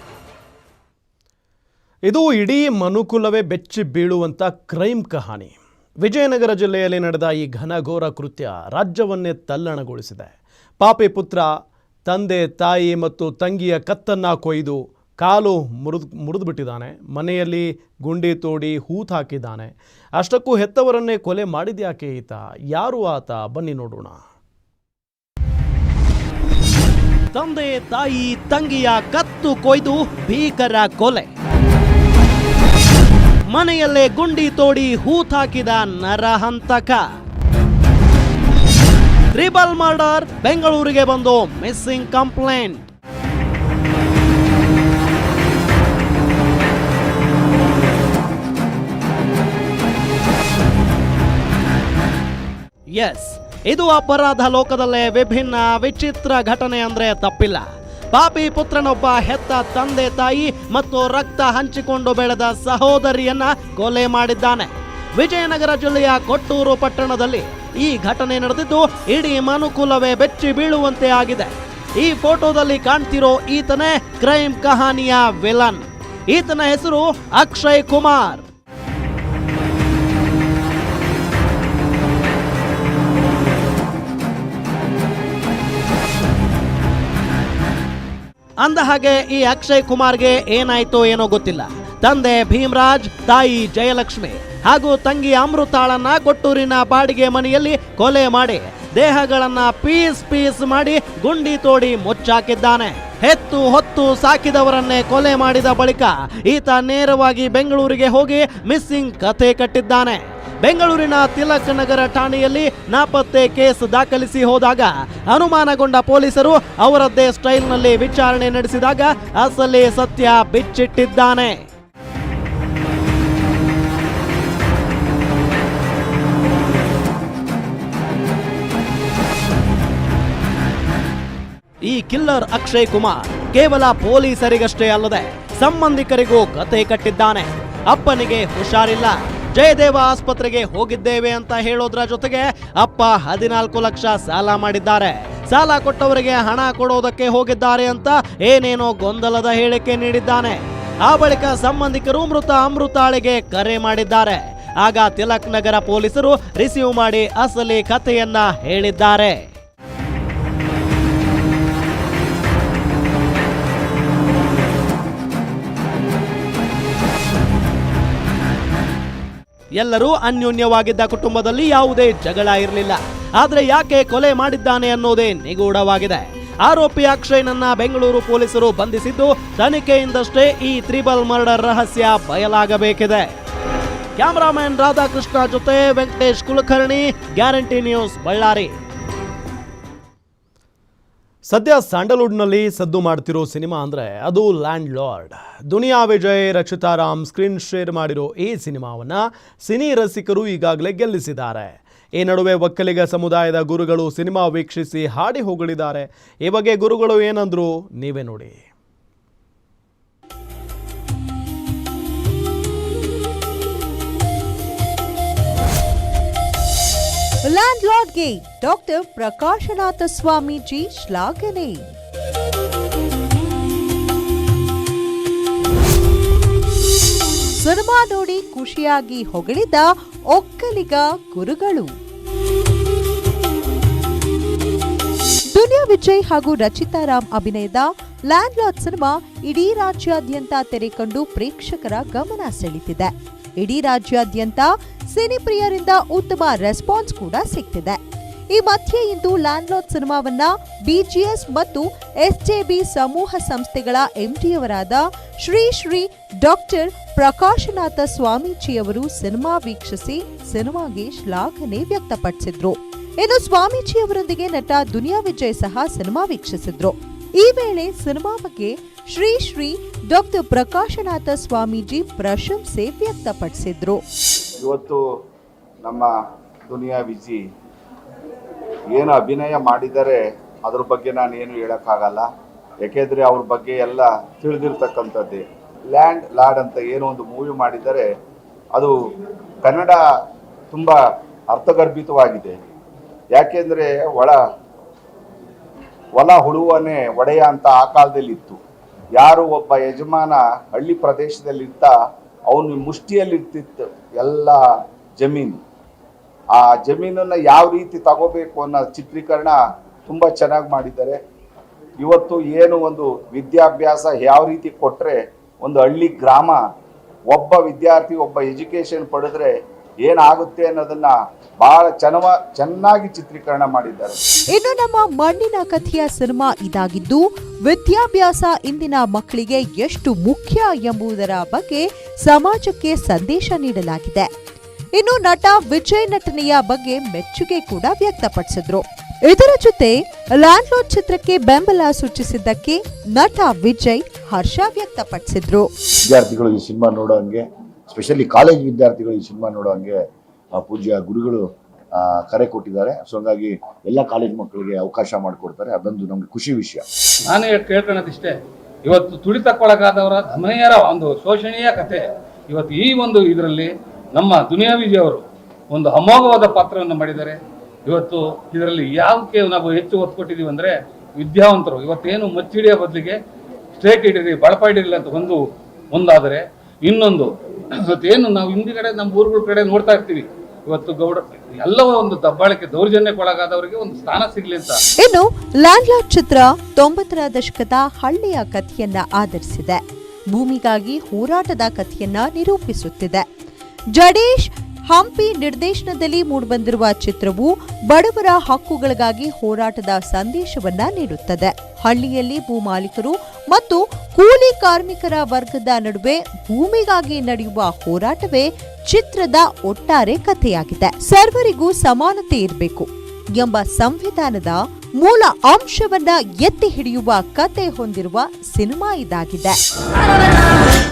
ಇದು ಇಡೀ ಮನುಕುಲವೇ ಬೆಚ್ಚಿ ಬೀಳುವಂಥ ಕ್ರೈಮ್ ಕಹಾನಿ. ವಿಜಯನಗರ ಜಿಲ್ಲೆಯಲ್ಲಿ ನಡೆದ ಈ ಘನಘೋರ ಕೃತ್ಯ ರಾಜ್ಯವನ್ನೇ ತಲ್ಲಣಗೊಳಿಸಿದೆ. ಪಾಪಿ ಪುತ್ರ, ತಂದೆ, ತಾಯಿ ಮತ್ತು ತಂಗಿಯ ಕತ್ತನ್ನು ಕೊಯ್ದು ಕಾಲು ಮುರಿದು ಮುರಿದುಬಿಟ್ಟಿದ್ದಾನೆ. ಮನೆಯಲ್ಲಿ ಗುಂಡಿ ತೋಡಿ ಹೂತ್ ಹಾಕಿದ್ದಾನೆ. ಅಷ್ಟಕ್ಕೂ ಹೆತ್ತವರನ್ನೇ ಕೊಲೆ ಮಾಡಿದ್ಯಾಕೆ ಈತ? ಯಾರು ಆತ? ಬನ್ನಿ ನೋಡೋಣ. ತಂದೆ, ತಾಯಿ, ತಂಗಿಯ ಕತ್ತು ಕೊಯ್ದು ಭೀಕರ ಕೊಲೆ. ಮನೆಯಲ್ಲೇ ಗುಂಡಿ ತೋಡಿ ಹೂತಾಕಿದ ನರಹಂತಕ. ಟ್ರಿಬಲ್ ಮರ್ಡರ್ ಬೆಂಗಳೂರಿಗೆ ಬಂದು ಮಿಸ್ಸಿಂಗ್ ಕಂಪ್ಲೇಂಟ್ ಎಸ್ ಇದು ಅಪರಾಧ ಲೋಕದಲ್ಲೇ ವಿಭಿನ್ನ ವಿಚಿತ್ರ ಘಟನೆ ಅಂದ್ರೆ ತಪ್ಪಿಲ್ಲ. ಪಾಪಿ ಪುತ್ರನೊಬ್ಬ ಹೆತ್ತ ತಂದೆ ತಾಯಿ ಮತ್ತು ರಕ್ತ ಹಂಚಿಕೊಂಡು ಬೆಳೆದ ಸಹೋದರಿಯನ್ನ ಕೊಲೆ ಮಾಡಿದ್ದಾನೆ. ವಿಜಯನಗರ ಜಿಲ್ಲೆಯ ಕೊಟ್ಟೂರು ಪಟ್ಟಣದಲ್ಲಿ ಈ ಘಟನೆ ನಡೆದಿದ್ದು ಇಡೀ ಮನುಕುಲವೇ ಬೆಚ್ಚಿ ಬೀಳುವಂತೆ ಆಗಿದೆ. ಈ ಫೋಟೋದಲ್ಲಿ ಕಾಣ್ತಿರೋ ಈತನೇ ಕ್ರೈಮ್ ಕಹಾನಿಯ ವಿಲನ್. ಈತನ ಹೆಸರು ಅಕ್ಷಯ್ ಕುಮಾರ್. ಅಂದ ಹಾಗೆ ಈ ಅಕ್ಷಯ್ ಕುಮಾರ್ಗೆ ಏನಾಯ್ತೋ ಏನೋ ಗೊತ್ತಿಲ್ಲ. ತಂದೆ ಭೀಮರಾಜ್, ತಾಯಿ ಜಯಲಕ್ಷ್ಮಿ. ಹಾಗೂ ತಂಗಿ ಅಮೃತಾಳನ್ನ ಕೊಟ್ಟೂರಿನ ಬಾಡಿಗೆ ಮನೆಯಲ್ಲಿ ಕೊಲೆ ಮಾಡಿ ದೇಹಗಳನ್ನ ಪೀಸ್ ಪೀಸ್ ಮಾಡಿ ಗುಂಡಿ ತೋಡಿ ಮುಚ್ಚಾಕಿದ್ದಾನೆ. ಹೆತ್ತು ಹೊತ್ತು ಸಾಕಿದವರನ್ನೇ ಕೊಲೆ ಮಾಡಿದ ಬಳಿಕ ಈತ ನೇರವಾಗಿ ಬೆಂಗಳೂರಿಗೆ ಹೋಗಿ ಮಿಸ್ಸಿಂಗ್ ಕಥೆ ಕಟ್ಟಿದ್ದಾನೆ. ಬೆಂಗಳೂರಿನ ತಿಲಕ್ ನಗರ ಠಾಣೆಯಲ್ಲಿ ನಾಪತ್ತೆ ಕೇಸ್ ದಾಖಲಿಸಿ ಹೋದಾಗ ಅನುಮಾನಗೊಂಡ ಪೊಲೀಸರು ಅವರದ್ದೇ ಸ್ಟೈಲ್ನಲ್ಲಿ ವಿಚಾರಣೆ ನಡೆಸಿದಾಗ ಅಸಲಿ ಸತ್ಯ ಬಿಚ್ಚಿಟ್ಟಿದ್ದಾನೆ. ಈ ಕಿಲ್ಲರ್ ಅಕ್ಷಯ್ ಕುಮಾರ್ ಕೇವಲ ಪೊಲೀಸರಿಗಷ್ಟೇ ಅಲ್ಲದೆ ಸಂಬಂಧಿಕರಿಗೂ ಕತೆ ಕಟ್ಟಿದ್ದಾನೆ. ಅಪ್ಪನಿಗೆ ಹುಷಾರಿಲ್ಲ. ಜಯದೇವ ಆಸ್ಪತ್ರೆಗೆ ಹೋಗಿದ್ದೇವೆ ಅಂತ ಹೇಳೋದ್ರ ಜೊತೆಗೆ ಅಪ್ಪ ಹದಿನಾಲ್ಕು ಲಕ್ಷ ಸಾಲ ಮಾಡಿದ್ದಾರೆ. ಸಾಲ ಕೊಟ್ಟವರಿಗೆ ಹಣ ಕೊಡೋದಕ್ಕೆ ಹೋಗಿದ್ದಾರೆ ಅಂತ ಏನೇನೋ ಗೊಂದಲದ ಹೇಳಿಕೆ ನೀಡಿದ್ದಾನೆ. ಆ ಬಳಿಕ ಸಂಬಂಧಿಕರು ಮೃತ ಅಮೃತಾಳಿಗೆ ಕರೆ ಮಾಡಿದ್ದಾರೆ. ಆಗ ತಿಲಕ್ ನಗರ ಪೊಲೀಸರು ರಿಸೀವ್ ಮಾಡಿ ಅಸಲಿ ಕಥೆಯನ್ನ ಹೇಳಿದ್ದಾರೆ. ಎಲ್ಲರೂ ಅನ್ಯೋನ್ಯವಾಗಿದ್ದ ಕುಟುಂಬದಲ್ಲಿ ಯಾವುದೇ ಜಗಳ ಇರಲಿಲ್ಲ. ಆದರೆ ಯಾಕೆ ಕೊಲೆ ಮಾಡಿದ್ದಾನೆ ಅನ್ನೋದೇ ನಿಗೂಢವಾಗಿದೆ. ಆರೋಪಿ ಅಕ್ಷಯ್ನನ್ನ ಬೆಂಗಳೂರು ಪೊಲೀಸರು ಬಂಧಿಸಿದ್ದು ತನಿಖೆಯಿಂದಷ್ಟೇ ಈ ತ್ರಿಬಲ್ ಮರ್ಡರ್ ರಹಸ್ಯ ಬಯಲಾಗಬೇಕಿದೆ. ಕ್ಯಾಮರಾಮನ್ ರಾಧಾಕೃಷ್ಣ ಜೊತೆ ವೆಂಕಟೇಶ್ ಕುಲಕರ್ಣಿ, ಗ್ಯಾರಂಟಿ ನ್ಯೂಸ್ ಬಳ್ಳಾರಿ. ಸದ್ಯ ಸ್ಯಾಂಡಲ್ವುಡ್ನಲ್ಲಿ ಸದ್ದು ಮಾಡ್ತಿರೋ ಸಿನಿಮಾ ಅಂದರೆ ಅದು landlord Duniya Vijay Rachita Ram screen share ಮಾಡಿರೋ ಈ ಸಿನಿಮಾವನ್ನು ಸಿನಿ ರಸಿಕರು ಈಗಾಗಲೇ ಗೆಲ್ಲಿಸಿದ್ದಾರೆ. ಈ ನಡುವೆ ಒಕ್ಕಲಿಗ ಸಮುದಾಯದ ಗುರುಗಳು ಸಿನಿಮಾ ವೀಕ್ಷಿಸಿ ಹಾಡಿ ಹೊಗಳಿದ್ದಾರೆ. ಈ ಬಗ್ಗೆ ಗುರುಗಳು ಏನಂದ್ರು ನೀವೇ ನೋಡಿ. ಲ್ಯಾಂಡ್ ಲಾರ್ಡ್ಗೆ ಡಾಕ್ಟರ್ ಪ್ರಕಾಶನಾಥ ಸ್ವಾಮೀಜಿ ಶ್ಲಾಘನೆ. ಸಿನಿಮಾ ನೋಡಿ ಖುಷಿಯಾಗಿ ಹೊಗಳಿದ ಒಕ್ಕಲಿಗ ಗುರುಗಳು. ದುನಿಯಾ ವಿಜಯ್ ಹಾಗೂ ರಚಿತಾ ರಾಮ್ ಅಭಿನಯದ ಲ್ಯಾಂಡ್ ಲಾರ್ಡ್ ಸಿನಿಮಾ ಇಡೀ ರಾಜ್ಯಾದ್ಯಂತ ತೆರೆ ಕಂಡು ಪ್ರೇಕ್ಷಕರ ಗಮನ ಸೆಳೆತಿದೆ ಇಡೀ ರಾಜ್ಯಾದ್ಯಂತ ಸಿನಿಪ್ರಿಯರಿಂದ ಉತ್ತಮ ರೆಸ್ಪಾನ್ಸ್ ಕೂಡ ಸಿಗ್ತಿದೆ. ಈ ಮಧ್ಯೆ ಇಂದು ಲ್ಯಾಂಡ್ ಲಾರ್ಡ್ ಸಿನಿಮಾವನ್ನ ಬಿಜಿಎಸ್ ಮತ್ತು ಎಸ್ಜೆಬಿ ಸಮೂಹ ಸಂಸ್ಥೆಗಳ ಎಂಡಿಯವರಾದ ಶ್ರೀ ಶ್ರೀ ಡಾಕ್ಟರ್ ಪ್ರಕಾಶನಾಥ ಸ್ವಾಮೀಜಿಯವರು ಸಿನಿಮಾ ವೀಕ್ಷಿಸಿ ಸಿನಿಮಾಗೆ ಶ್ಲಾಘನೆ ವ್ಯಕ್ತಪಡಿಸಿದ್ರು. ಇನ್ನು ಸ್ವಾಮೀಜಿಯವರೊಂದಿಗೆ ನಟ ದುನಿಯಾ ವಿಜಯ್ ಸಹ ಸಿನಿಮಾ ವೀಕ್ಷಿಸಿದ್ರು. ಈ ವೇಳೆ ಸಿನಿಮಾ ಬಗ್ಗೆ ಶ್ರೀ ಶ್ರೀ ಡಾಕ್ಟರ್ ಪ್ರಕಾಶನಾಥ ಸ್ವಾಮೀಜಿ ಪ್ರಶಂಸೆ ವ್ಯಕ್ತಪಡಿಸಿದ್ರು. ಇವತ್ತು ನಮ್ಮ ದುನಿಯಾ ವಿಜಿ ಏನು ಅಭಿನಯ ಮಾಡಿದರೆ ಅದ್ರ ಬಗ್ಗೆ ನಾನು ಏನು ಹೇಳೋಕ್ಕಾಗಲ್ಲ. ಯಾಕೆಂದರೆ ಅವ್ರ ಬಗ್ಗೆ ಎಲ್ಲ ತಿಳಿದಿರ್ತಕ್ಕಂಥದ್ದೇ. ಲ್ಯಾಂಡ್ ಲಾರ್ಡ್ ಅಂತ ಏನೋ ಒಂದು ಮೂವಿ ಮಾಡಿದರೆ ಅದು ಕನ್ನಡ ತುಂಬ ಅರ್ಥಗರ್ಭಿತವಾಗಿದೆ. ಯಾಕೆಂದರೆ ಒಳ ಹೊಲ ಹುಳುವನೇ ಒಡೆಯ ಅಂತ ಆ ಕಾಲದಲ್ಲಿ ಇತ್ತು ಯಾರು ಒಬ್ಬ ಯಜಮಾನ ಹಳ್ಳಿ ಪ್ರದೇಶದಲ್ಲಿರ್ತ ಅವನು ಮುಷ್ಟಿಯಲ್ಲಿರ್ತಿತ್ತು ಎಲ್ಲ ಜಮೀನು. ಆ ಜಮೀನನ್ನು ಯಾವ ರೀತಿ ತಗೋಬೇಕು ಅನ್ನೋ ಚಿತ್ರೀಕರಣ ತುಂಬ ಚೆನ್ನಾಗಿ ಮಾಡಿದ್ದಾರೆ. ಇವತ್ತು ಏನು ಒಂದು ವಿದ್ಯಾಭ್ಯಾಸ ಯಾವ ರೀತಿ ಕೊಟ್ಟರೆ ಒಂದು ಹಳ್ಳಿ ಗ್ರಾಮ ಒಬ್ಬ ವಿದ್ಯಾರ್ಥಿ ಒಬ್ಬ ಎಜುಕೇಶನ್ ಪಡೆದ್ರೆ ಏನಾಗುತ್ತೆ ಅನ್ನೋದನ್ನ ಬಹಳ ಚೆನ್ನವ ಚೆನ್ನಾಗಿ ಚಿತ್ರೀಕರಣ ಮಾಡಿದ್ದಾರೆ. ಇನ್ನು ನಮ್ಮ ಮಣ್ಣಿನ ಕಥೆಯ ಸಿನಿಮಾ ಇದಾಗಿದ್ದು ವಿದ್ಯಾಭ್ಯಾಸ ಇಂದಿನ ಮಕ್ಕಳಿಗೆ ಎಷ್ಟು ಮುಖ್ಯ ಎಂಬುದರ ಬಗ್ಗೆ ಸಮಾಜಕ್ಕೆ ಸಂದೇಶ ನೀಡಲಾಗಿದೆ. ಇನ್ನು ನಟ ವಿಜಯ್ ನಟನೆಯ ಬಗ್ಗೆ ಮೆಚ್ಚುಗೆ ಕೂಡ ವ್ಯಕ್ತಪಡಿಸಿದ್ರು. ಇದರ ಜೊತೆ ಲ್ಯಾಂಡ್ ಲಾರ್ಡ್ ಚಿತ್ರಕ್ಕೆ ಬೆಂಬಲ ಸೂಚಿಸಿದ್ದಕ್ಕೆ ನಟ ವಿಜಯ್ ಹರ್ಷ ವ್ಯಕ್ತಪಡಿಸಿದ್ರು. ವಿದ್ಯಾರ್ಥಿಗಳು ಈ ಸಿನಿಮಾ ನೋಡೋ ಹಂಗೆ ಸ್ಪೆಷಲಿ ಕಾಲೇಜ್ ವಿದ್ಯಾರ್ಥಿಗಳು ಈ ಸಿನಿಮಾ ನೋಡೋ ಹಂಗೆ ಪೂಜ್ಯ ಗುರುಗಳು ಕರೆ ಕೊಟ್ಟಿದ್ದಾರೆ. ಸೊ ಹಂಗಾಗಿ ಎಲ್ಲ ಕಾಲೇಜ್ ಮಕ್ಕಳಿಗೆ ಅವಕಾಶ ಮಾಡಿಕೊಡ್ತಾರೆ. ಅದೊಂದು ನಮ್ಗೆ ಖುಷಿ ವಿಷಯ. ನಾನು ಕೇಳ್ಕೊಳ್ಳೋದಿಷ್ಟೇ ಇವತ್ತು ತುಳಿತಕ್ಕೊಳಗಾದವರ ಗಮನೀಯರ ಒಂದು ಶೋಷಣೀಯ ಕತೆ. ಇವತ್ತು ಈ ಒಂದು ಇದರಲ್ಲಿ ನಮ್ಮ ದುನಿಯಾ ವಿಜಯ್ ಅವರು ಒಂದು ಅಮೋಘವಾದ ಪಾತ್ರವನ್ನು ಮಾಡಿದ್ದಾರೆ. ಇವತ್ತು ಇದರಲ್ಲಿ ಯಾವಕ್ಕೆ ನಾವು ಹೆಚ್ಚು ಒತ್ತು ಕೊಟ್ಟಿದ್ದೀವಿ ಅಂದರೆ ವಿದ್ಯಾವಂತರು. ಇವತ್ತೇನು ಮಚ್ಚಿಡಿಯ ಬದಲಿಗೆ ಸ್ಟ್ರೇಟ್ ಇಡೀರಿ ಬಳಪ ಇಡಿರಲಿ ಅಂತ ಒಂದು, ಒಂದಾದರೆ ಇನ್ನೊಂದು ಇವತ್ತೇನು ನಾವು ಹಿಂದಿಗಡೆ ನಮ್ಮ ಊರುಗಳ ಕಡೆ ನೋಡ್ತಾ ಇರ್ತೀವಿ. ಇವತ್ತು ಗೌಡ ಎಲ್ಲವೂ ಒಂದು ದಬ್ಬಾಳಿಕೆ ದೌರ್ಜನ್ಯಕ್ಕೊಳಗಾದವರಿಗೆ ಒಂದು ಸ್ಥಾನ ಸಿಗ್ಲಿ ಅಂತ. ಇನ್ನು ಲ್ಯಾಂಡ್ ಲಾರ್ಡ್ ಚಿತ್ರ ತೊಂಬತ್ತರ ದಶಕದ ಹಳ್ಳಿಯ ಕಥೆಯನ್ನ ಆಧರಿಸಿದೆ. ಭೂಮಿಗಾಗಿ ಹೋರಾಟದ ಕಥೆಯನ್ನ ನಿರೂಪಿಸುತ್ತಿದೆ. ಜಡೇಶ್ ಹಂಪಿ ನಿರ್ದೇಶನದಲ್ಲಿ ಮೂಡಿಬಂದಿರುವ ಚಿತ್ರವು ಬಡವರ ಹಕ್ಕುಗಳಿಗಾಗಿ ಹೋರಾಟದ ಸಂದೇಶವನ್ನ ನೀಡುತ್ತದೆ. ಹಳ್ಳಿಯಲ್ಲಿ ಭೂಮಾಲೀಕರು ಮತ್ತು ಕೂಲಿ ಕಾರ್ಮಿಕರ ವರ್ಗದ ನಡುವೆ ಭೂಮಿಗಾಗಿ ನಡೆಯುವ ಹೋರಾಟವೇ ಚಿತ್ರದ ಒಟ್ಟಾರೆ ಕಥೆಯಾಗಿದೆ. ಸರ್ವರಿಗೂ ಸಮಾನತೆ ಇರಬೇಕು ಎಂಬ ಸಂವಿಧಾನದ ಮೂಲ ಅಂಶವನ್ನ ಎತ್ತಿ ಹಿಡಿಯುವ ಕತೆ ಹೊಂದಿರುವ ಸಿನಿಮಾ ಇದಾಗಿದೆ.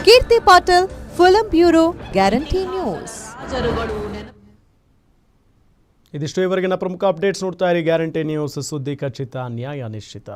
Keerthi Patil, film bureau, guarantee news. ಇದಿಷ್ಟು ಇವರೆಗಿನ ಪ್ರಮುಖ ಅಪ್ಡೇಟ್ಸ್ ನೋಡ್ತಾ ಇರಿ. ಗ್ಯಾರಂಟಿ ನ್ಯೂಸ್ ಸುದ್ದಿ ಖಚಿತ ನ್ಯಾಯ ನಿಶ್ಚಿತ.